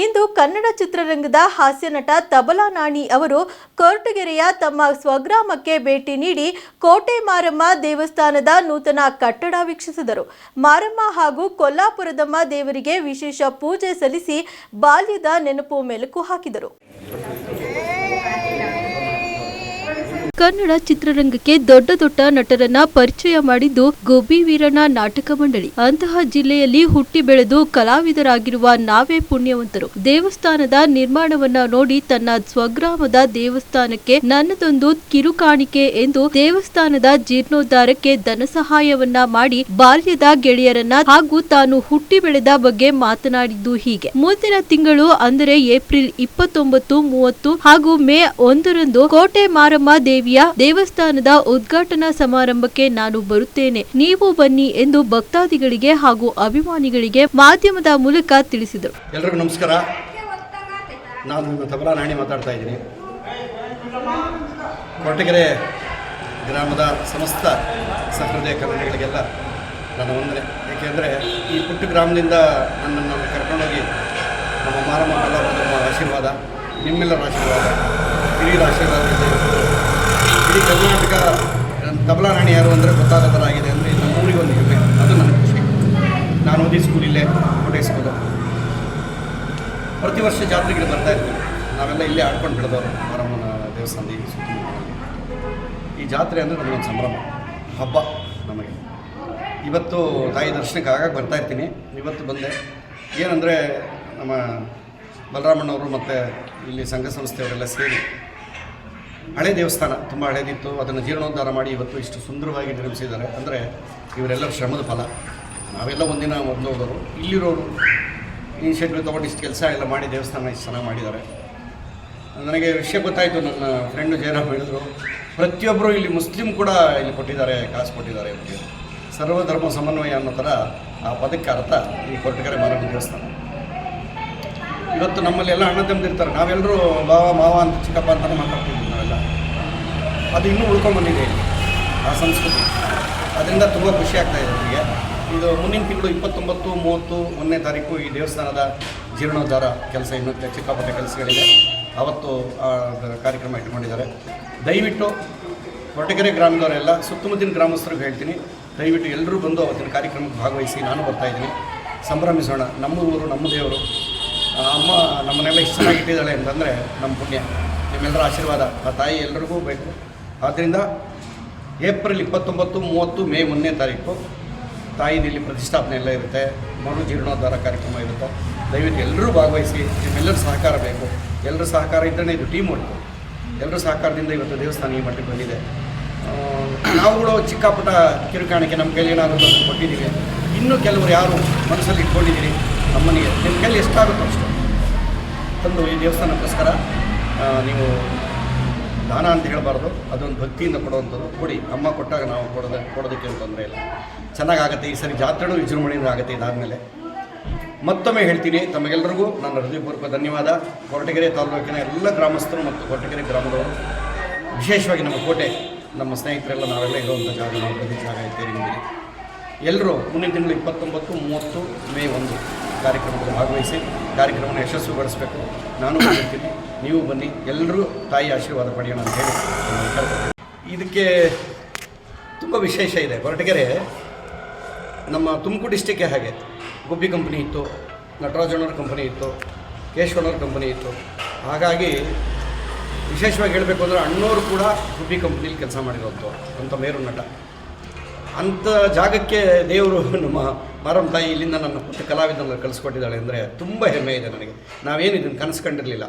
[SPEAKER 1] ಇಂದು ಕನ್ನಡ ಚಿತ್ರರಂಗದ ಹಾಸ್ಯ ನಟ ತಬಲಾ ನಾಣಿ ಅವರು ಕೊರಟಗೆರೆಯ ತಮ್ಮ ಸ್ವಗ್ರಾಮಕ್ಕೆ ಭೇಟಿ ನೀಡಿ ಕೋಟೆ ಮಾರಮ್ಮ ದೇವಸ್ಥಾನದ ನೂತನ ಕಟ್ಟಡ ವೀಕ್ಷಿಸಿದರು. ಮಾರಮ್ಮ ಹಾಗೂ ಕೊಲ್ಲಾಪುರದಮ್ಮ ದೇವರಿಗೆ ವಿಶೇಷ ಪೂಜೆ ಸಲ್ಲಿಸಿ ಬಾಲ್ಯದ ನೆನಪು ಮೆಲುಕು ಹಾಕಿದರು. ಕನ್ನಡ ಚಿತ್ರರಂಗಕ್ಕೆ ದೊಡ್ಡ ದೊಡ್ಡ ನಟರನ್ನ ಪರಿಚಯ ಮಾಡಿದ್ದು ಗೋಬಿ ವೀರಣ್ಣ ನಾಟಕ ಮಂಡಳಿ. ಅಂತಹ ಜಿಲ್ಲೆಯಲ್ಲಿ ಹುಟ್ಟಿ ಬೆಳೆದು ಕಲಾವಿದರಾಗಿರುವ ನಾವೇ ಪುಣ್ಯವಂತರು. ದೇವಸ್ಥಾನದ ನಿರ್ಮಾಣವನ್ನ ನೋಡಿ ತನ್ನ ಸ್ವಗ್ರಾಮದ ದೇವಸ್ಥಾನಕ್ಕೆ ನನ್ನದೊಂದು ಕಿರುಕಾಣಿಕೆ ಎಂದು ದೇವಸ್ಥಾನದ ಜೀರ್ಣೋದ್ಧಾರಕ್ಕೆ ಧನ ಸಹಾಯವನ್ನ ಮಾಡಿ ಬಾಲ್ಯದ ಗೆಳೆಯರನ್ನ ಹಾಗೂ ತಾನು ಹುಟ್ಟಿ ಬೆಳೆದ ಬಗ್ಗೆ ಮಾತನಾಡಿದ್ದು ಹೀಗೆ. ಮುಂದಿನ ತಿಂಗಳು ಅಂದರೆ ಏಪ್ರಿಲ್ ಇಪ್ಪತ್ತೊಂಬತ್ತು ಮೂವತ್ತು ಹಾಗೂ ಮೇ ಒಂದರಂದು ಕೋಟೆ ಮಾರಮ್ಮ ದೇವಿಯ ದೇವಸ್ಥಾನದ ಉದ್ಘಾಟನಾ ಸಮಾರಂಭಕ್ಕೆ ನಾನು ಬರುತ್ತೇನೆ. ನೀವು ಬನ್ನಿ ಎಂದು ಭಕ್ತಾದಿಗಳಿಗೆ ಹಾಗೂ ಅಭಿಮಾನಿಗಳಿಗೆ ಮಾಧ್ಯಮದ ಮೂಲಕ ತಿಳಿಸಿದರು.
[SPEAKER 13] ಎಲ್ರಿಗೂ ನಮಸ್ಕಾರ. ನಾನು ನಿಮ್ಮ ತಬಲಾ ನಾಣಿ ಮಾತಾಡ್ತಾ ಇದ್ದೀನಿ. ಕೊರಟಗೆರೆ ಗ್ರಾಮದ ಸಮಸ್ತ ಸಹೃದಯ ಕನ್ನಡಿಗಳಿಗೆಲ್ಲ ನನ್ನ ವಂದನೆ. ಏಕೆಂದರೆ ಈ ಪುಟ್ಟ ಗ್ರಾಮದಿಂದ ನನ್ನನ್ನು ಕರ್ಕೊಂಡೋಗಿ ನಮ್ಮ ಮಾರಮ್ಮ ಕಲಾವಿದರ ಆಶೀರ್ವಾದ, ನಿಮ್ಮೆಲ್ಲರ ಆಶೀರ್ವಾದ, ಹಿರಿಯರ ಆಶೀರ್ವಾದ ಇಡೀ ಕರ್ನಾಟಕ ತಬಲಾ ನಾಣಿ ಯಾರು ಅಂದರೆ ಗೊತ್ತಾಗೋ ಥರ ಆಗಿದೆ ಅಂದರೆ ನಮ್ಮೂರಿಗೆ ಒಂದು ಹೆಮ್ಮೆ ಅದು ನನಗೆ ಖುಷಿ ನಾನು ಓದಿ ಸ್ಕೂಲಿಲ್ಲೇ ಕೋಟೆ ಸ್ಕೂಲು ಪ್ರತಿ ವರ್ಷ ಜಾತ್ರೆಗೆ ಬರ್ತಾ ಇರ್ತೀವಿ. ನಾವೆಲ್ಲ ಇಲ್ಲೇ ಆಡ್ಕೊಂಡು ಬೆಳೆದವರು ಮಾರಮ್ಮನ ದೇವಸ್ಥಾನದ ಈ ಸುತ್ತಮುತ್ತ. ಈ ಜಾತ್ರೆ ಅಂದರೆ ನಮಗೊಂದು ಸಂಭ್ರಮ, ಹಬ್ಬ ನಮಗೆ. ಇವತ್ತು ತಾಯಿ ದರ್ಶನಕ್ಕೆ ಆಗಾಗ ಬರ್ತಾ ಇರ್ತೀನಿ. ಇವತ್ತು ಬಂದೆ. ಏನಂದರೆ ನಮ್ಮ ಬಲರಾಮಣ್ಣವರು ಮತ್ತು ಇಲ್ಲಿ ಸಂಘ ಸಂಸ್ಥೆಯವರೆಲ್ಲ ಸೇರಿ ಹಳೆ ದೇವಸ್ಥಾನ, ತುಂಬ ಹಳೆದಿತ್ತು. ಅದನ್ನು ಜೀರ್ಣೋದ್ಧಾರ ಮಾಡಿ ಇವತ್ತು ಇಷ್ಟು ಸುಂದರವಾಗಿ ನಿರ್ಮಿಸಿದ್ದಾರೆ. ಅಂದರೆ ಇವರೆಲ್ಲರ ಶ್ರಮದ ಫಲ. ನಾವೆಲ್ಲ ಒಂದಿನ ಮೊದಲು ಹೋದವರು. ಇಲ್ಲಿರೋರು ಇನಿಷಿಯೇಟಿವ್ ತೊಗೊಂಡು ಇಷ್ಟು ಕೆಲಸ ಎಲ್ಲ ಮಾಡಿ ದೇವಸ್ಥಾನ ಇಷ್ಟು ಚೆನ್ನಾಗಿ ಮಾಡಿದ್ದಾರೆ. ನನಗೆ ವಿಷಯ ಗೊತ್ತಾಯಿತು. ನನ್ನ ಫ್ರೆಂಡು ಜಯರಾಮ್ ಹೇಳಿದ್ರು ಪ್ರತಿಯೊಬ್ಬರು ಇಲ್ಲಿ ಮುಸ್ಲಿಂ ಕೂಡ ಇಲ್ಲಿ ಕೊಟ್ಟಿದ್ದಾರೆ, ಕಾಸು ಕೊಟ್ಟಿದ್ದಾರೆ. ಇವರಿಗೆ ಸರ್ವಧರ್ಮ ಸಮನ್ವಯ ಅನ್ನೋ ಥರ ಆ ಪದಕ್ಕೆ ಅರ್ಥ ಈ ಕೊರಟಗೆರೆ ಮಾರಮ್ಮ ದೇವಸ್ಥಾನ. ಇವತ್ತು ನಮ್ಮಲ್ಲಿ ಎಲ್ಲ ಅಣ್ಣ ತಂದಿರ್ತಾರೆ ನಾವೆಲ್ಲರೂ ಬಾವ, ಮಾವ ಅಂತ ಚಿಕ್ಕಪ್ಪ ಅಂತಾನೆ ಮಾತಾಡ್ತಿದ್ವಿ ನಾವೆಲ್ಲ. ಅದು ಇನ್ನೂ ಉಳ್ಕೊಂಡ್ಬಂದಿದೆ ಆ ಸಂಸ್ಕೃತಿ. ಅದರಿಂದ ತುಂಬ ಖುಷಿ ಆಗ್ತಾ ಇದೆ ನನಗೆ ಇದು ಮುಂದಿನ ತಿಂಗಳು ಇಪ್ಪತ್ತೊಂಬತ್ತು, ಮೂವತ್ತು, ಒಂದನೇ ತಾರೀಕು ಈ ದೇವಸ್ಥಾನದ ಜೀರ್ಣೋದ್ಧಾರ ಕೆಲಸ ಇನ್ನೂ ಚಿಕ್ಕಪುಟ್ಟ ಕೆಲಸಗಳಿದೆ ಅವತ್ತು ಕಾರ್ಯಕ್ರಮ ಇಟ್ಕೊಂಡಿದ್ದಾರೆ. ದಯವಿಟ್ಟು ಕೊರಟಗೆರೆ ಗ್ರಾಮದವರೆಲ್ಲ, ಸುತ್ತಮುತ್ತಲಿನ ಗ್ರಾಮಸ್ಥರಿಗೆ ಹೇಳ್ತೀನಿ, ದಯವಿಟ್ಟು ಎಲ್ಲರೂ ಬಂದು ಅವತ್ತಿನ ಕಾರ್ಯಕ್ರಮಕ್ಕೆ ಭಾಗವಹಿಸಿ, ನಾನು ಬರ್ತಾಯಿದ್ದೀನಿ ಸಂಭ್ರಮಿಸೋಣ. ನಮ್ಮ ಊರು, ನಮ್ಮ ದೇವರು. ಅಮ್ಮ ನಮ್ಮನ್ನೆಲ್ಲ ಇಷ್ಟು ಇಟ್ಟಿದ್ದಾಳೆ ಅಂತಂದರೆ ನಮ್ಮ ಪುಣ್ಯ. ನಿಮ್ಮೆಲ್ಲರ ಆಶೀರ್ವಾದ. ಆ ತಾಯಿ ಎಲ್ರಿಗೂ ಬೇಕು. ಆದ್ದರಿಂದ ಏಪ್ರಿಲ್ ಇಪ್ಪತ್ತೊಂಬತ್ತು, ಮೂವತ್ತು, ಮೇ ಒಂದನೇ ತಾರೀಕು ತಾಯಿನಲ್ಲಿ ಪ್ರತಿಷ್ಠಾಪನೆ ಎಲ್ಲ ಇರುತ್ತೆ. ಮರು ಜೀರ್ಣೋದ್ಧಾರ ಕಾರ್ಯಕ್ರಮ ಇರುತ್ತೆ. ದಯವಿಟ್ಟು ಎಲ್ಲರೂ ಭಾಗವಹಿಸಿ, ನಿಮ್ಮೆಲ್ಲರ ಸಹಕಾರ ಬೇಕು. ಎಲ್ಲರ ಸಹಕಾರ ಇದ್ದರೆ ಇದು ಟೀಮ್ ವರ್ಕ್ ಎಲ್ಲರ ಸಹಕಾರದಿಂದ ಇವತ್ತು ದೇವಸ್ಥಾನ ಈ ಮಟ್ಟಿಗೆ ಬಂದಿದೆ. ನಾವುಗಳು ಚಿಕ್ಕಪುಟ್ಟ ಕಿರುಕಾಣಿಕೆ ನಮ್ಮ ಕೈಲಿ ಏನಾದರೂ ಕೊಟ್ಟಿದ್ದೀವಿ. ಇನ್ನೂ ಕೆಲವರು ಯಾರು ಮನಸ್ಸಲ್ಲಿ ಇಟ್ಕೊಂಡಿದ್ದೀರಿ? ನಮ್ಮನಿಗೆ. ನಿಮ್ಮ ಕೈಲಿ ಎಷ್ಟಾಗುತ್ತೋ ಅಷ್ಟು. ತಂದು ಈ ದೇವಸ್ಥಾನಕ್ಕೋಸ್ಕರ ನೀವು ದಾನ ಅಂತ ಹೇಳಬಾರ್ದು. ಅದೊಂದು ಭಕ್ತಿಯಿಂದ ಕೊಡುವಂಥದ್ದು. ಕೊಡಿ. ಅಮ್ಮ ಕೊಟ್ಟಾಗ ನಾವು ಕೊಡೋದ, ಕೊಡೋದಕ್ಕೆ ತೊಂದರೆ ಇಲ್ಲ. ಚೆನ್ನಾಗಾಗುತ್ತೆ. ಈ ಸರಿ ಜಾತ್ರೆನೂ ವಿಜೃಂಭಣೆಯಿಂದ ಆಗುತ್ತೆ ಇದಾದಮೇಲೆ. ಮತ್ತೊಮ್ಮೆ ಹೇಳ್ತೀನಿ. ತಮಗೆಲ್ಲರಿಗೂ ನನ್ನ ಹೃದಯಪೂರ್ವಕ ಧನ್ಯವಾದ. ಕೊರಟಗೆರೆ ತಾಲೂಕಿನ ಎಲ್ಲ ಗ್ರಾಮಸ್ಥರು ಮತ್ತು ಕೊರಟಗೆರೆ ಗ್ರಾಮದವರು, ವಿಶೇಷವಾಗಿ ನಮ್ಮ ಕೋಟೆ, ನಮ್ಮ ಸ್ನೇಹಿತರೆಲ್ಲ ನಾವೆಲ್ಲ ಇರುವಂಥ ಜಾಗ, ನಾವು ಜಾಗ ಇದ್ದೇವೆ ಎಲ್ಲರೂ ಮುಂದಿನ ತಿಂಗಳು ಇಪ್ಪತ್ತೊಂಬತ್ತು, ಮೂವತ್ತು, ಮೇ ಒಂದು. ಕಾರ್ಯಕ್ರಮದಲ್ಲಿ ಭಾಗವಹಿಸಿ ಕಾರ್ಯಕ್ರಮವನ್ನು ಯಶಸ್ವಿಗೊಳಿಸಬೇಕು. ನಾನು ಬಂದಿರ್ತೀನಿ ನೀವು ಬನ್ನಿ, ಎಲ್ಲರೂ ತಾಯಿ ಆಶೀರ್ವಾದ ಪಡೆಯೋಣ ಅಂತ ಹೇಳಿ ಇದಕ್ಕೆ ತುಂಬ ವಿಶೇಷ ಇದೆ. ಹೊರಟಗೆರೆ ನಮ್ಮ ತುಮಕೂರು ಡಿಸ್ಟಿಕ್ಕೇ ಹಾಗೆ ಗುಬ್ಬಿ ಕಂಪ್ನಿ ಇತ್ತು ನಟರಾಜಣ್ಣವ್ರ ಕಂಪನಿ ಇತ್ತು ಕೇಶವಣ್ಣವ್ರ ಕಂಪನಿ ಇತ್ತು. ಹಾಗಾಗಿ ವಿಶೇಷವಾಗಿ ಹೇಳಬೇಕು ಅಂದರೆ ಅಣ್ಣವರು ಕೂಡ ಗುಬ್ಬಿ ಕಂಪ್ನಿಲಿ ಕೆಲಸ ಮಾಡಿರೋದು ಅಂತ ಮೇರು ನಟ. ಅಂಥ ಜಾಗಕ್ಕೆ ದೇವರು ನಮ್ಮ ಮಾರಮ್ಮ ತಾಯಿ ಇಲ್ಲಿಂದ ನನ್ನ ಪುಟ್ಟ ಕಲಾವಿದನ ಕಲಿಸ್ಕೊಟ್ಟಿದ್ದಾಳೆ ಅಂದರೆ ತುಂಬ ಹೆಮ್ಮೆ ಇದೆ ನನಗೆ. ನಾವೇನು ಇದನ್ನು ಕನಸು ಕಂಡಿರಲಿಲ್ಲ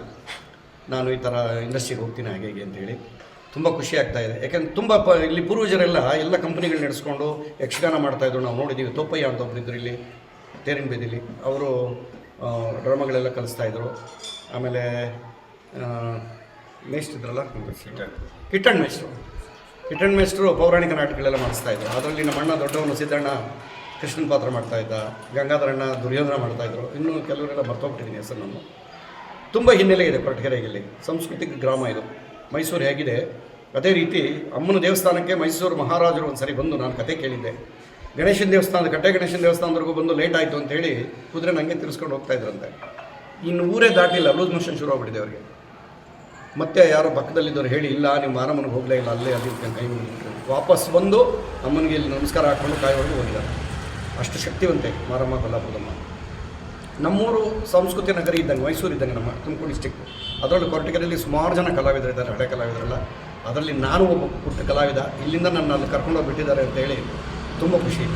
[SPEAKER 13] ನಾನು ಈ ಥರ ಇಂಡಸ್ಟ್ರಿಗೆ ಹೋಗ್ತೀನಿ ಹಾಗೆ ಹೇಗೆ ಅಂತೇಳಿ ತುಂಬ ಖುಷಿ ಆಗ್ತಾ ಇದೆ. ಯಾಕಂದ್ರೆ ತುಂಬ ಪ ಇಲ್ಲಿ ಪೂರ್ವಜರೆಲ್ಲ ಎಲ್ಲ ಕಂಪ್ನಿಗಳು ನಡೆಸ್ಕೊಂಡು ಯಕ್ಷಗಾನ ಮಾಡ್ತಾಯಿದ್ರು ನಾವು ನೋಡಿದ್ದೀವಿ ತೋಪಯ್ಯ ಅಂತ ಒಬ್ರು ಇದ್ರು ಇಲ್ಲಿ ತೇರಿನ ಬೀದಿಲಿ. ಅವರು ಡ್ರಾಮಗಳೆಲ್ಲ ಕಲಿಸ್ತಾಯಿದ್ರು ಆಮೇಲೆ ಮೇಸ್ಟ್ ಇದ್ರಲ್ಲ ಕಿಟ್ಟಣ್ಣ ಮೇಷ್ಟ್ರು. ಕಿಟ್ಟಣ್ಣ ಮೇಸ್ಟ್ರು ಪೌರಾಣಿಕ ನಾಟಕಗಳೆಲ್ಲ ಮಾಡಿಸ್ತಾ ಇದ್ರು. ಅದರಲ್ಲಿ ನಮ್ಮ ಅಣ್ಣ ದೊಡ್ಡವನು ಸಿದ್ದಣ್ಣ ಕೃಷ್ಣನ ಪಾತ್ರ ಮಾಡ್ತಾ ಇದ್ದ ಗಂಗಾಧರಣ್ಣ ದುರ್ಯೋಧನ ಮಾಡ್ತಾಯಿದ್ರು ಇನ್ನೂ ಕೆಲವರೆಲ್ಲ ಮರ್ತೋಗ್ಬಿಟ್ಟಿದ್ದೀನಿ ಹೆಸರು ನಾನು. ತುಂಬ ಹಿನ್ನೆಲೆ ಇದೆ ಕೊರಟಗೆರೆಯಲ್ಲಿ, ಸಾಂಸ್ಕೃತಿಕ ಗ್ರಾಮ ಇದು. ಮೈಸೂರು ಹೇಗಿದೆ. ಅದೇ ರೀತಿ ಅಮ್ಮನ ದೇವಸ್ಥಾನಕ್ಕೆ ಮೈಸೂರು ಮಹಾರಾಜರು ಒಂದು ಸರಿ ಬಂದು ನಾನು ಕತೆ ಕೇಳಿದ್ದೆ. ಗಣೇಶನ ದೇವಸ್ಥಾನದ ಕಟ್ಟೆ ಗಣೇಶನ ದೇವಸ್ಥಾನದವರೆಗೂ ಬಂದು ಲೇಟ್ ಆಯಿತು ಅಂತೇಳಿ ಕುದುರೆ ನನಗೆ ತಿರ್ಸ್ಕೊಂಡು ಹೋಗ್ತಾ ಇದ್ರಂತೆ. ಇನ್ನು ಊರೇ ದಾಟಿಲ್ಲ, ಲೂಸ್ ಮೋಷನ್ ಶುರು ಆಗ್ಬಿಟ್ಟಿದೆ ಅವರಿಗೆ. ಮತ್ತೆ ಯಾರೋ ಪಕ್ಕದಲ್ಲಿದ್ದವ್ರು ಹೇಳಿ, ಇಲ್ಲ, ನೀವು ಮಾರಮ್ಮನಿಗೆ ಹೋಗಲೇ ಇಲ್ಲ, ಅಲ್ಲೇ ಅದಕ್ಕೆ ಕೈ ವಾಪಸ್ ಬಂದು ಅಮ್ಮನಿಗೆ ಇಲ್ಲಿ ನಮಸ್ಕಾರ ಹಾಕ್ಕೊಂಡು ಕಾಯಿವರೆಗೂ ಹೋಗಿದ್ದಾರೆ. ಅಷ್ಟು ಶಕ್ತಿವಂತೆ ಮಾರಮ್ಮ, ಕೊಲ್ಲಾಪುರದಮ್ಮ. ನಮ್ಮೂರು ಸಂಸ್ಕೃತಿ ನಗರಿ ಇದ್ದಂಗೆ, ಮೈಸೂರು ಇದ್ದಂಗೆ ನಮ್ಮ ತುಮಕೂರು ಡಿಸ್ಟಿಕ್ ಅದರಲ್ಲೂ ಕೊರಟಗೆರೆಯಲ್ಲಿ ಸುಮಾರು ಜನ ಕಲಾವಿದರಿದ್ದಾರೆ ಹಳೆ ಕಲಾವಿದರೆಲ್ಲ. ಅದರಲ್ಲಿ ನಾನು ಒಬ್ಬ ಪುಟ್ಟ ಕಲಾವಿದ. ಇಲ್ಲಿಂದ ನನ್ನ ಅಲ್ಲಿ ಕರ್ಕೊಂಡು ಬಿಟ್ಟಿದ್ದಾರೆ ಅಂತ ಹೇಳಿ ತುಂಬ ಖುಷಿ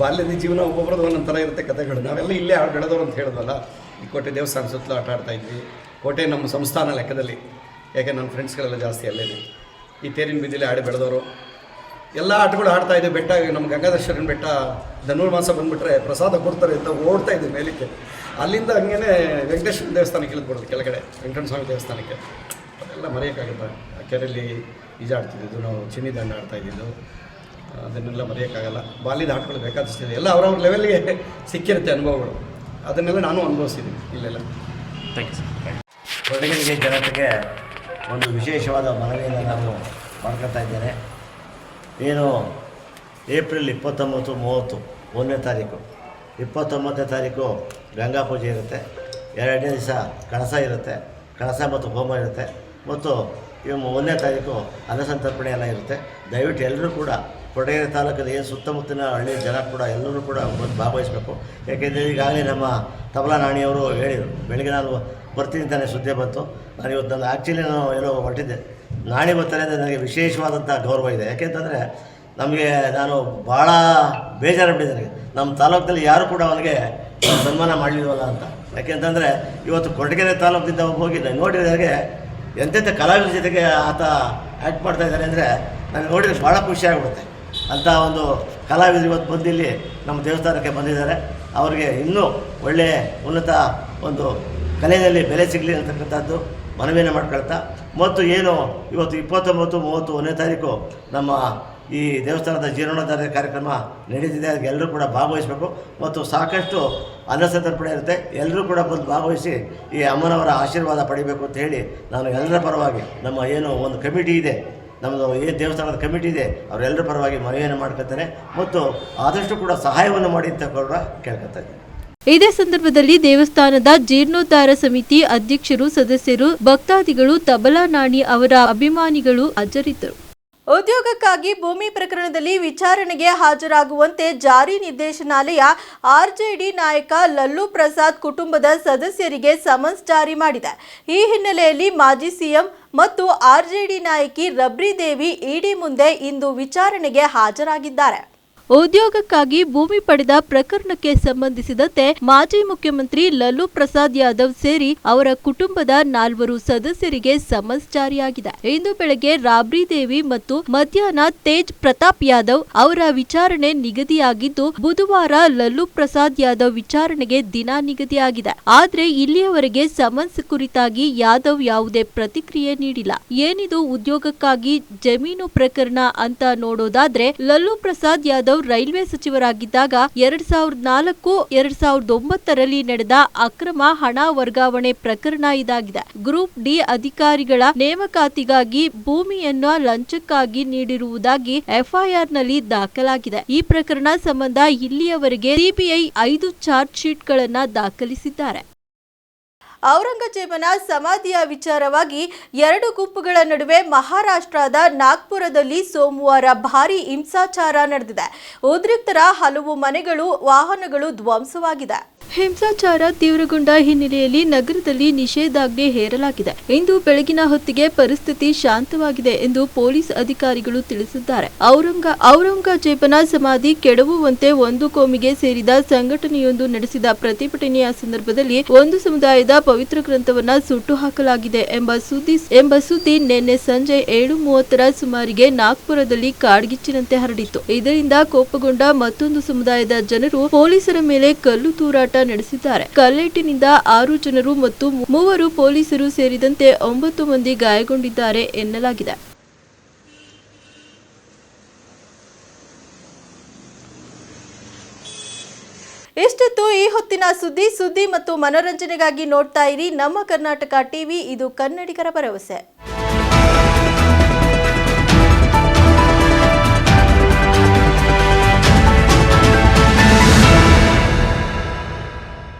[SPEAKER 13] ಬಾಲ್ಯದ ಜೀವನ ಒಬ್ಬೊಬ್ಬರದ್ದು ಥರ ಇರುತ್ತೆ ಕಥೆಗಳು. ನಾವೆಲ್ಲ ಇಲ್ಲೇ ಬೆಳೆದವರು ಅಂತ ಹೇಳಿದ್ವಲ್ಲ. ಈ ಕೋಟೆ ದೇವಸ್ಥಾನ ಸುತ್ತಲೂ ಆಟ ಆಡ್ತಾ ಇದ್ವಿ. ಕೋಟೆ ನಮ್ಮ ಸಂಸ್ಥಾನ ಲೆಕ್ಕದಲ್ಲಿ. ಯಾಕೆ ನನ್ನ ಫ್ರೆಂಡ್ಸ್ಗಳೆಲ್ಲ ಜಾಸ್ತಿ ಅಲ್ಲೇ ಈ ತೇರಿನ ಬೀದಿಲಿ ಆಡಿ ಬೆಳೆದವರು. ಎಲ್ಲ ಆಟಗಳು ಆಡ್ತಾ ಇದ್ದೀವಿ ಬೆಟ್ಟ ನಮ್ಮ ಗಂಗಾಧರೇಶ್ವರನ ಬೆಟ್ಟ ಧನುರ್ಮಾಸ ಬಂದುಬಿಟ್ರೆ ಪ್ರಸಾದ ಕೊಡ್ತಾರೆ ಅಂತ ಓಡ್ತಾ ಇದ್ದೀವಿ ಮೇಲಕ್ಕೆ. ಅಲ್ಲಿಂದ ಹಂಗೇನೆ ವೆಂಕಟೇಶ್ವರ ದೇವಸ್ಥಾನಕ್ಕೆ ಇಳಿದ್ಬಿಡೋದು ಕೆಳಗಡೆ ವೆಂಕಟೇಶ್ವರ ಸ್ವಾಮಿ ದೇವಸ್ಥಾನಕ್ಕೆ. ಅದೆಲ್ಲ ಮರೆಯೋಕ್ಕಾಗಲ್ಲ ಆ ಕೆರೆಯಲ್ಲಿ ಈಜಾಡ್ತಿದ್ದು ನಾವು ಚಿನ್ನಿ ದಂಡ ಆಡ್ತಾ ಇದ್ದಿದ್ದು, ಅದನ್ನೆಲ್ಲ ಮರೆಯೋಕ್ಕಾಗಲ್ಲ. ಬಾಲ್ಯದ ಆಟಗಳು ಬೇಕಾದಷ್ಟಿದೆ ಎಲ್ಲ ಅವ್ರವ್ರ ಲೆವೆಲ್ಗೆ ಸಿಕ್ಕಿರುತ್ತೆ ಅನುಭವಗಳು. ಅದನ್ನೆಲ್ಲ ನಾನು ಅನುಭವಿಸಿದ್ದೀನಿ ಇಲ್ಲೆಲ್ಲ.
[SPEAKER 10] ಥ್ಯಾಂಕ್ ಯು ಸರ್
[SPEAKER 14] ಜನತೆಗೆ ಒಂದು ವಿಶೇಷವಾದ ಮನವಿಯನ್ನು ನಾನು ಮಾಡ್ಕೊತಾ ಇದ್ದೇನೆ. ಏನು, ಏಪ್ರಿಲ್ ಇಪ್ಪತ್ತೊಂಬತ್ತು ಮೂವತ್ತು ಒಂದನೇ ತಾರೀಕು. ಇಪ್ಪತ್ತೊಂಬತ್ತನೇ ತಾರೀಕು ಗಂಗಾ ಪೂಜೆ ಇರುತ್ತೆ. ಎರಡನೇ ದಿವಸ ಕಳಸ ಇರುತ್ತೆ. ಕಳಸ ಮತ್ತು ಹೋಮ ಇರುತ್ತೆ. ಮತ್ತು ಒಂದನೇ ತಾರೀಕು ಅನ್ನಸಂತರ್ಪಣೆ ಎಲ್ಲ ಇರುತ್ತೆ. ದಯವಿಟ್ಟು ಎಲ್ಲರೂ ಕೂಡ ಕೊಡಗೇರಿ ತಾಲೂಕಲ್ಲಿ ಏನು ಸುತ್ತಮುತ್ತಲಿನ ಹಳ್ಳಿ ಜನ ಕೂಡ ಎಲ್ಲರೂ ಕೂಡ ಬಂದು ಭಾಗವಹಿಸಬೇಕು. ಯಾಕೆಂದರೆ ಈಗಾಗಲೇ ನಮ್ಮ ತಬಲಾ ನಾಣಿಯವರು ಹೇಳಿದರು, ಬೆಳಗ್ಗೆ ನಾನು ಬರ್ತೀನಿ ತಾನೇ ಸುದ್ದಿ ಬಂತು. ನಾನು ಇವತ್ತು ನನ್ನ ಆ್ಯಕ್ಚುಲಿ ನಾನು ಏನೋ ಹೊರಟಿದ್ದೆ. ನಾಳೆ ಬರ್ತಾರೆ ಅಂದರೆ ನನಗೆ ವಿಶೇಷವಾದಂಥ ಗೌರವ ಇದೆ. ಯಾಕೆಂತಂದರೆ ನಮಗೆ ನಾನು ಭಾಳ ಬೇಜಾರಾಗ್ಬಿಟ್ಟಿದೆ ನನಗೆ. ನಮ್ಮ ತಾಲೂಕಿನಲ್ಲಿ ಯಾರು ಕೂಡ ಅವನಿಗೆ ಸನ್ಮಾನ ಮಾಡಲಿಲ್ವಲ್ಲ ಅಂತ. ಯಾಕೆಂತಂದರೆ ಇವತ್ತು ಕೊರಟಗೆರೆ ತಾಲೂಕಿಂದ ಹೋಗಿ ನಾನು ನೋಡಿದಾಗೆ ಎಂತೆಂಥ ಕಲಾವಿದರ ಜೊತೆಗೆ ಆತ ಆ್ಯಕ್ಟ್ ಮಾಡ್ತಾ ಇದ್ದಾರೆ ಅಂದರೆ ನನಗೆ ನೋಡಿದ್ರೆ ಭಾಳ ಖುಷಿಯಾಗ್ಬಿಡುತ್ತೆ ಅಂಥ ಒಂದು ಕಲಾವಿದರು ಇವತ್ತು ಬಂದಿಲ್ಲಿ ನಮ್ಮ ದೇವಸ್ಥಾನಕ್ಕೆ ಬಂದಿದ್ದಾರೆ. ಅವರಿಗೆ ಇನ್ನೂ ಒಳ್ಳೆಯ ಉನ್ನತ ಒಂದು ಕಲೆಯಲ್ಲಿ ಬೆಲೆ ಸಿಗಲಿ ಅಂತಕ್ಕಂಥದ್ದು ಮನವಿಯನ್ನು ಮಾಡ್ಕೊಳ್ತಾ, ಮತ್ತು ಏನು ಇವತ್ತು ಇಪ್ಪತ್ತೊಂಬತ್ತು ಮೂವತ್ತು ಒಂದನೇ ತಾರೀಕು ನಮ್ಮ ಈ ದೇವಸ್ಥಾನದ ಜೀರ್ಣೋದ್ಧಾರ ಕಾರ್ಯಕ್ರಮ ನಡೀತಿದೆ ಅದಕ್ಕೆ ಎಲ್ಲರೂ ಕೂಡ ಭಾಗವಹಿಸಬೇಕು. ಮತ್ತು ಸಾಕಷ್ಟು ಅನ್ನಸಂತರ್ಪಣೆ ಇರುತ್ತೆ. ಎಲ್ಲರೂ ಕೂಡ ಬಂದು ಭಾಗವಹಿಸಿ ಈ ಅಮ್ಮನವರ ಆಶೀರ್ವಾದ ಪಡಿಬೇಕು ಅಂತ ಹೇಳಿ ನಾನು ಎಲ್ಲರ ಪರವಾಗಿ ನಮ್ಮ ಏನು ಒಂದು ಕಮಿಟಿ ಇದೆ, ನಮ್ಮದು ಏನು ದೇವಸ್ಥಾನದ ಕಮಿಟಿ ಇದೆ, ಅವರೆಲ್ಲರ ಪರವಾಗಿ ಮನವಿಯನ್ನು ಮಾಡ್ಕೊತಾರೆ ಮತ್ತು ಆದಷ್ಟು ಕೂಡ ಸಹಾಯವನ್ನು ಮಾಡಿ ಅಂತ ಕೂಡ ಕೇಳ್ಕೊತಾ
[SPEAKER 1] ಇದೇ ಸಂದರ್ಭದಲ್ಲಿ ದೇವಸ್ಥಾನದ ಜೀರ್ಣೋದ್ಧಾರ ಸಮಿತಿ ಅಧ್ಯಕ್ಷರು, ಸದಸ್ಯರು, ಭಕ್ತಾದಿಗಳು, ತಬಲಾ ನಾಣಿ ಅವರ ಅಭಿಮಾನಿಗಳು ಹಾಜರಿದ್ದರು ಉದ್ಯೋಗಕ್ಕಾಗಿ ಭೂಮಿ ಪ್ರಕರಣದಲ್ಲಿ ವಿಚಾರಣೆಗೆ ಹಾಜರಾಗುವಂತೆ ಜಾರಿ ನಿರ್ದೇಶನಾಲಯ ಆರ್ಜೆಡಿ ನಾಯಕ ಲಲ್ಲು ಪ್ರಸಾದ್ ಕುಟುಂಬದ ಸದಸ್ಯರಿಗೆ ಸಮನ್ಸ್ ಜಾರಿ ಮಾಡಿದೆ. ಈ ಹಿನ್ನೆಲೆಯಲ್ಲಿ ಮಾಜಿ ಸಿಎಂ ಮತ್ತು ಆರ್ಜೆಡಿ ನಾಯಕಿ ರಬ್ರಿ ದೇವಿ ಇಡಿ ಮುಂದೆ ಇಂದು ವಿಚಾರಣೆಗೆ ಹಾಜರಾಗಿದ್ದಾರೆ. ಉದ್ಯೋಗಕ್ಕಾಗಿ ಭೂಮಿ ಪಡೆದ ಪ್ರಕರಣಕ್ಕೆ ಸಂಬಂಧಿಸಿದಂತೆ ಮಾಜಿ ಮುಖ್ಯಮಂತ್ರಿ ಲಲ್ಲು ಪ್ರಸಾದ್ ಯಾದವ್ ಸೇರಿ ಅವರ ಕುಟುಂಬದ ನಾಲ್ವರು ಸದಸ್ಯರಿಗೆ ಸಮನ್ಸ್ ಜಾರಿಯಾಗಿದೆ. ಇಂದು ಬೆಳಗ್ಗೆ ರಾಬ್ರಿ ದೇವಿ ಮತ್ತು ಮಧ್ಯಾಹ್ನ ತೇಜ್ ಪ್ರತಾಪ್ ಯಾದವ್ ಅವರ ವಿಚಾರಣೆ ನಿಗದಿಯಾಗಿದ್ದು, ಬುಧವಾರ ಲಲ್ಲು ಪ್ರಸಾದ್ ಯಾದವ್ ವಿಚಾರಣೆಗೆ ದಿನ ನಿಗದಿಯಾಗಿದೆ. ಆದ್ರೆ ಇಲ್ಲಿಯವರೆಗೆ ಸಮನ್ಸ್ ಕುರಿತಾಗಿ ಯಾದವ್ ಯಾವುದೇ ಪ್ರತಿಕ್ರಿಯೆ ನೀಡಿಲ್ಲ. ಏನಿದು ಉದ್ಯೋಗಕ್ಕಾಗಿ ಜಮೀನು ಪ್ರಕರಣ ಅಂತ ನೋಡೋದಾದ್ರೆ, ಲಲ್ಲು ಪ್ರಸಾದ್ ಯಾದವ್ ರೈಲ್ವೆ ಸಚಿವರಾಗಿದ್ದಾಗ ಎರಡ್ ಸಾವಿರದ ನಾಲ್ಕು, ಎರಡ್ ಸಾವಿರದ ಒಂಬತ್ತರಲ್ಲಿ ನಡೆದ ಅಕ್ರಮ ಹಣ ವರ್ಗಾವಣೆ ಪ್ರಕರಣ ಇದಾಗಿದೆ. ಗ್ರೂಪ್ ಡಿ ಅಧಿಕಾರಿಗಳ ನೇಮಕಾತಿಗಾಗಿ ಭೂಮಿಯನ್ನು ಲಂಚಕ್ಕಾಗಿ ನೀಡಿರುವುದಾಗಿ ಎಫ್ಐಆರ್ನಲ್ಲಿ ದಾಖಲಾಗಿದೆ. ಈ ಪ್ರಕರಣ ಸಂಬಂಧ ಇಲ್ಲಿಯವರೆಗೆ ಸಿಬಿಐ ಐದು ಚಾರ್ಜ್ ಶೀಟ್ಗಳನ್ನು ದಾಖಲಿಸಿದ್ದಾರೆ. ಔರಂಗಜೇಬನ ಸಮಾಧಿಯ ವಿಚಾರವಾಗಿ ಎರಡು ಗುಂಪುಗಳ ನಡುವೆ ಮಹಾರಾಷ್ಟ್ರದ ನಾಗ್ಪುರದಲ್ಲಿ ಸೋಮವಾರ ಭಾರೀ ಹಿಂಸಾಚಾರ ನಡೆದಿದೆ. ಉದ್ರಿಕ್ತರ ಹಲವು ಮನೆಗಳು, ವಾಹನಗಳು ಧ್ವಂಸವಾಗಿದೆ ಹಿಂಸಾಚಾರ ತೀವ್ರಗೊಂಡ ಹಿನ್ನೆಲೆಯಲ್ಲಿ ನಗರದಲ್ಲಿ ನಿಷೇಧಾಜ್ಞೆ ಹೇರಲಾಗಿದೆ. ಇಂದು ಬೆಳಗಿನ ಹೊತ್ತಿಗೆ ಪರಿಸ್ಥಿತಿ ಶಾಂತವಾಗಿದೆ ಎಂದು ಪೊಲೀಸ್ ಅಧಿಕಾರಿಗಳು ತಿಳಿಸಿದ್ದಾರೆ. ಔರಂಗ, ಔರಂಗಜೇಬನ ಸಮಾಧಿ ಕೆಡವುವಂತೆ ಒಂದು ಕೋಮಿಗೆ ಸೇರಿದ ಸಂಘಟನೆಯೊಂದು ನಡೆಸಿದ ಪ್ರತಿಭಟನೆಯ ಸಂದರ್ಭದಲ್ಲಿ ಒಂದು ಸಮುದಾಯದ ಪವಿತ್ರ ಗ್ರಂಥವನ್ನ ಸುಟ್ಟು ಹಾಕಲಾಗಿದೆ ಎಂಬ ಸುದ್ದಿ ಎಂಬ ಸುದ್ದಿ ನಿನ್ನೆ ಸಂಜೆ ಏಳು ಮೂವತ್ತರ ಸುಮಾರಿಗೆ ನಾಗ್ಪುರದಲ್ಲಿ ಕಾಡ್ಗಿಚ್ಚಿನಂತೆ ಹರಡಿತ್ತು. ಇದರಿಂದ ಕೋಪಗೊಂಡ ಮತ್ತೊಂದು ಸಮುದಾಯದ ಜನರು ಪೊಲೀಸರ ಮೇಲೆ ಕಲ್ಲು ತೂರಾಟ ನಡೆಸಿದ್ದಾರೆ. ಕಲ್ಲೇಟಿನಿಂದ ಆರು ಜನರು ಮತ್ತು ಮೂವರು ಪೊಲೀಸರು ಸೇರಿದಂತೆ ಒಂಬತ್ತು ಮಂದಿ ಗಾಯಗೊಂಡಿದ್ದಾರೆ ಎನ್ನಲಾಗಿದೆ. ಇಷ್ಟಿತ್ತು ಈ ಹೊತ್ತಿನ ಸುದ್ದಿ ಸುದ್ದಿ ಮತ್ತು ಮನೋರಂಜನೆಗಾಗಿ ನೋಡ್ತಾ ಇರಿ ನಮ್ಮ ಕರ್ನಾಟಕ ಟಿವಿ, ಇದು ಕನ್ನಡಿಗರ ಭರವಸೆ.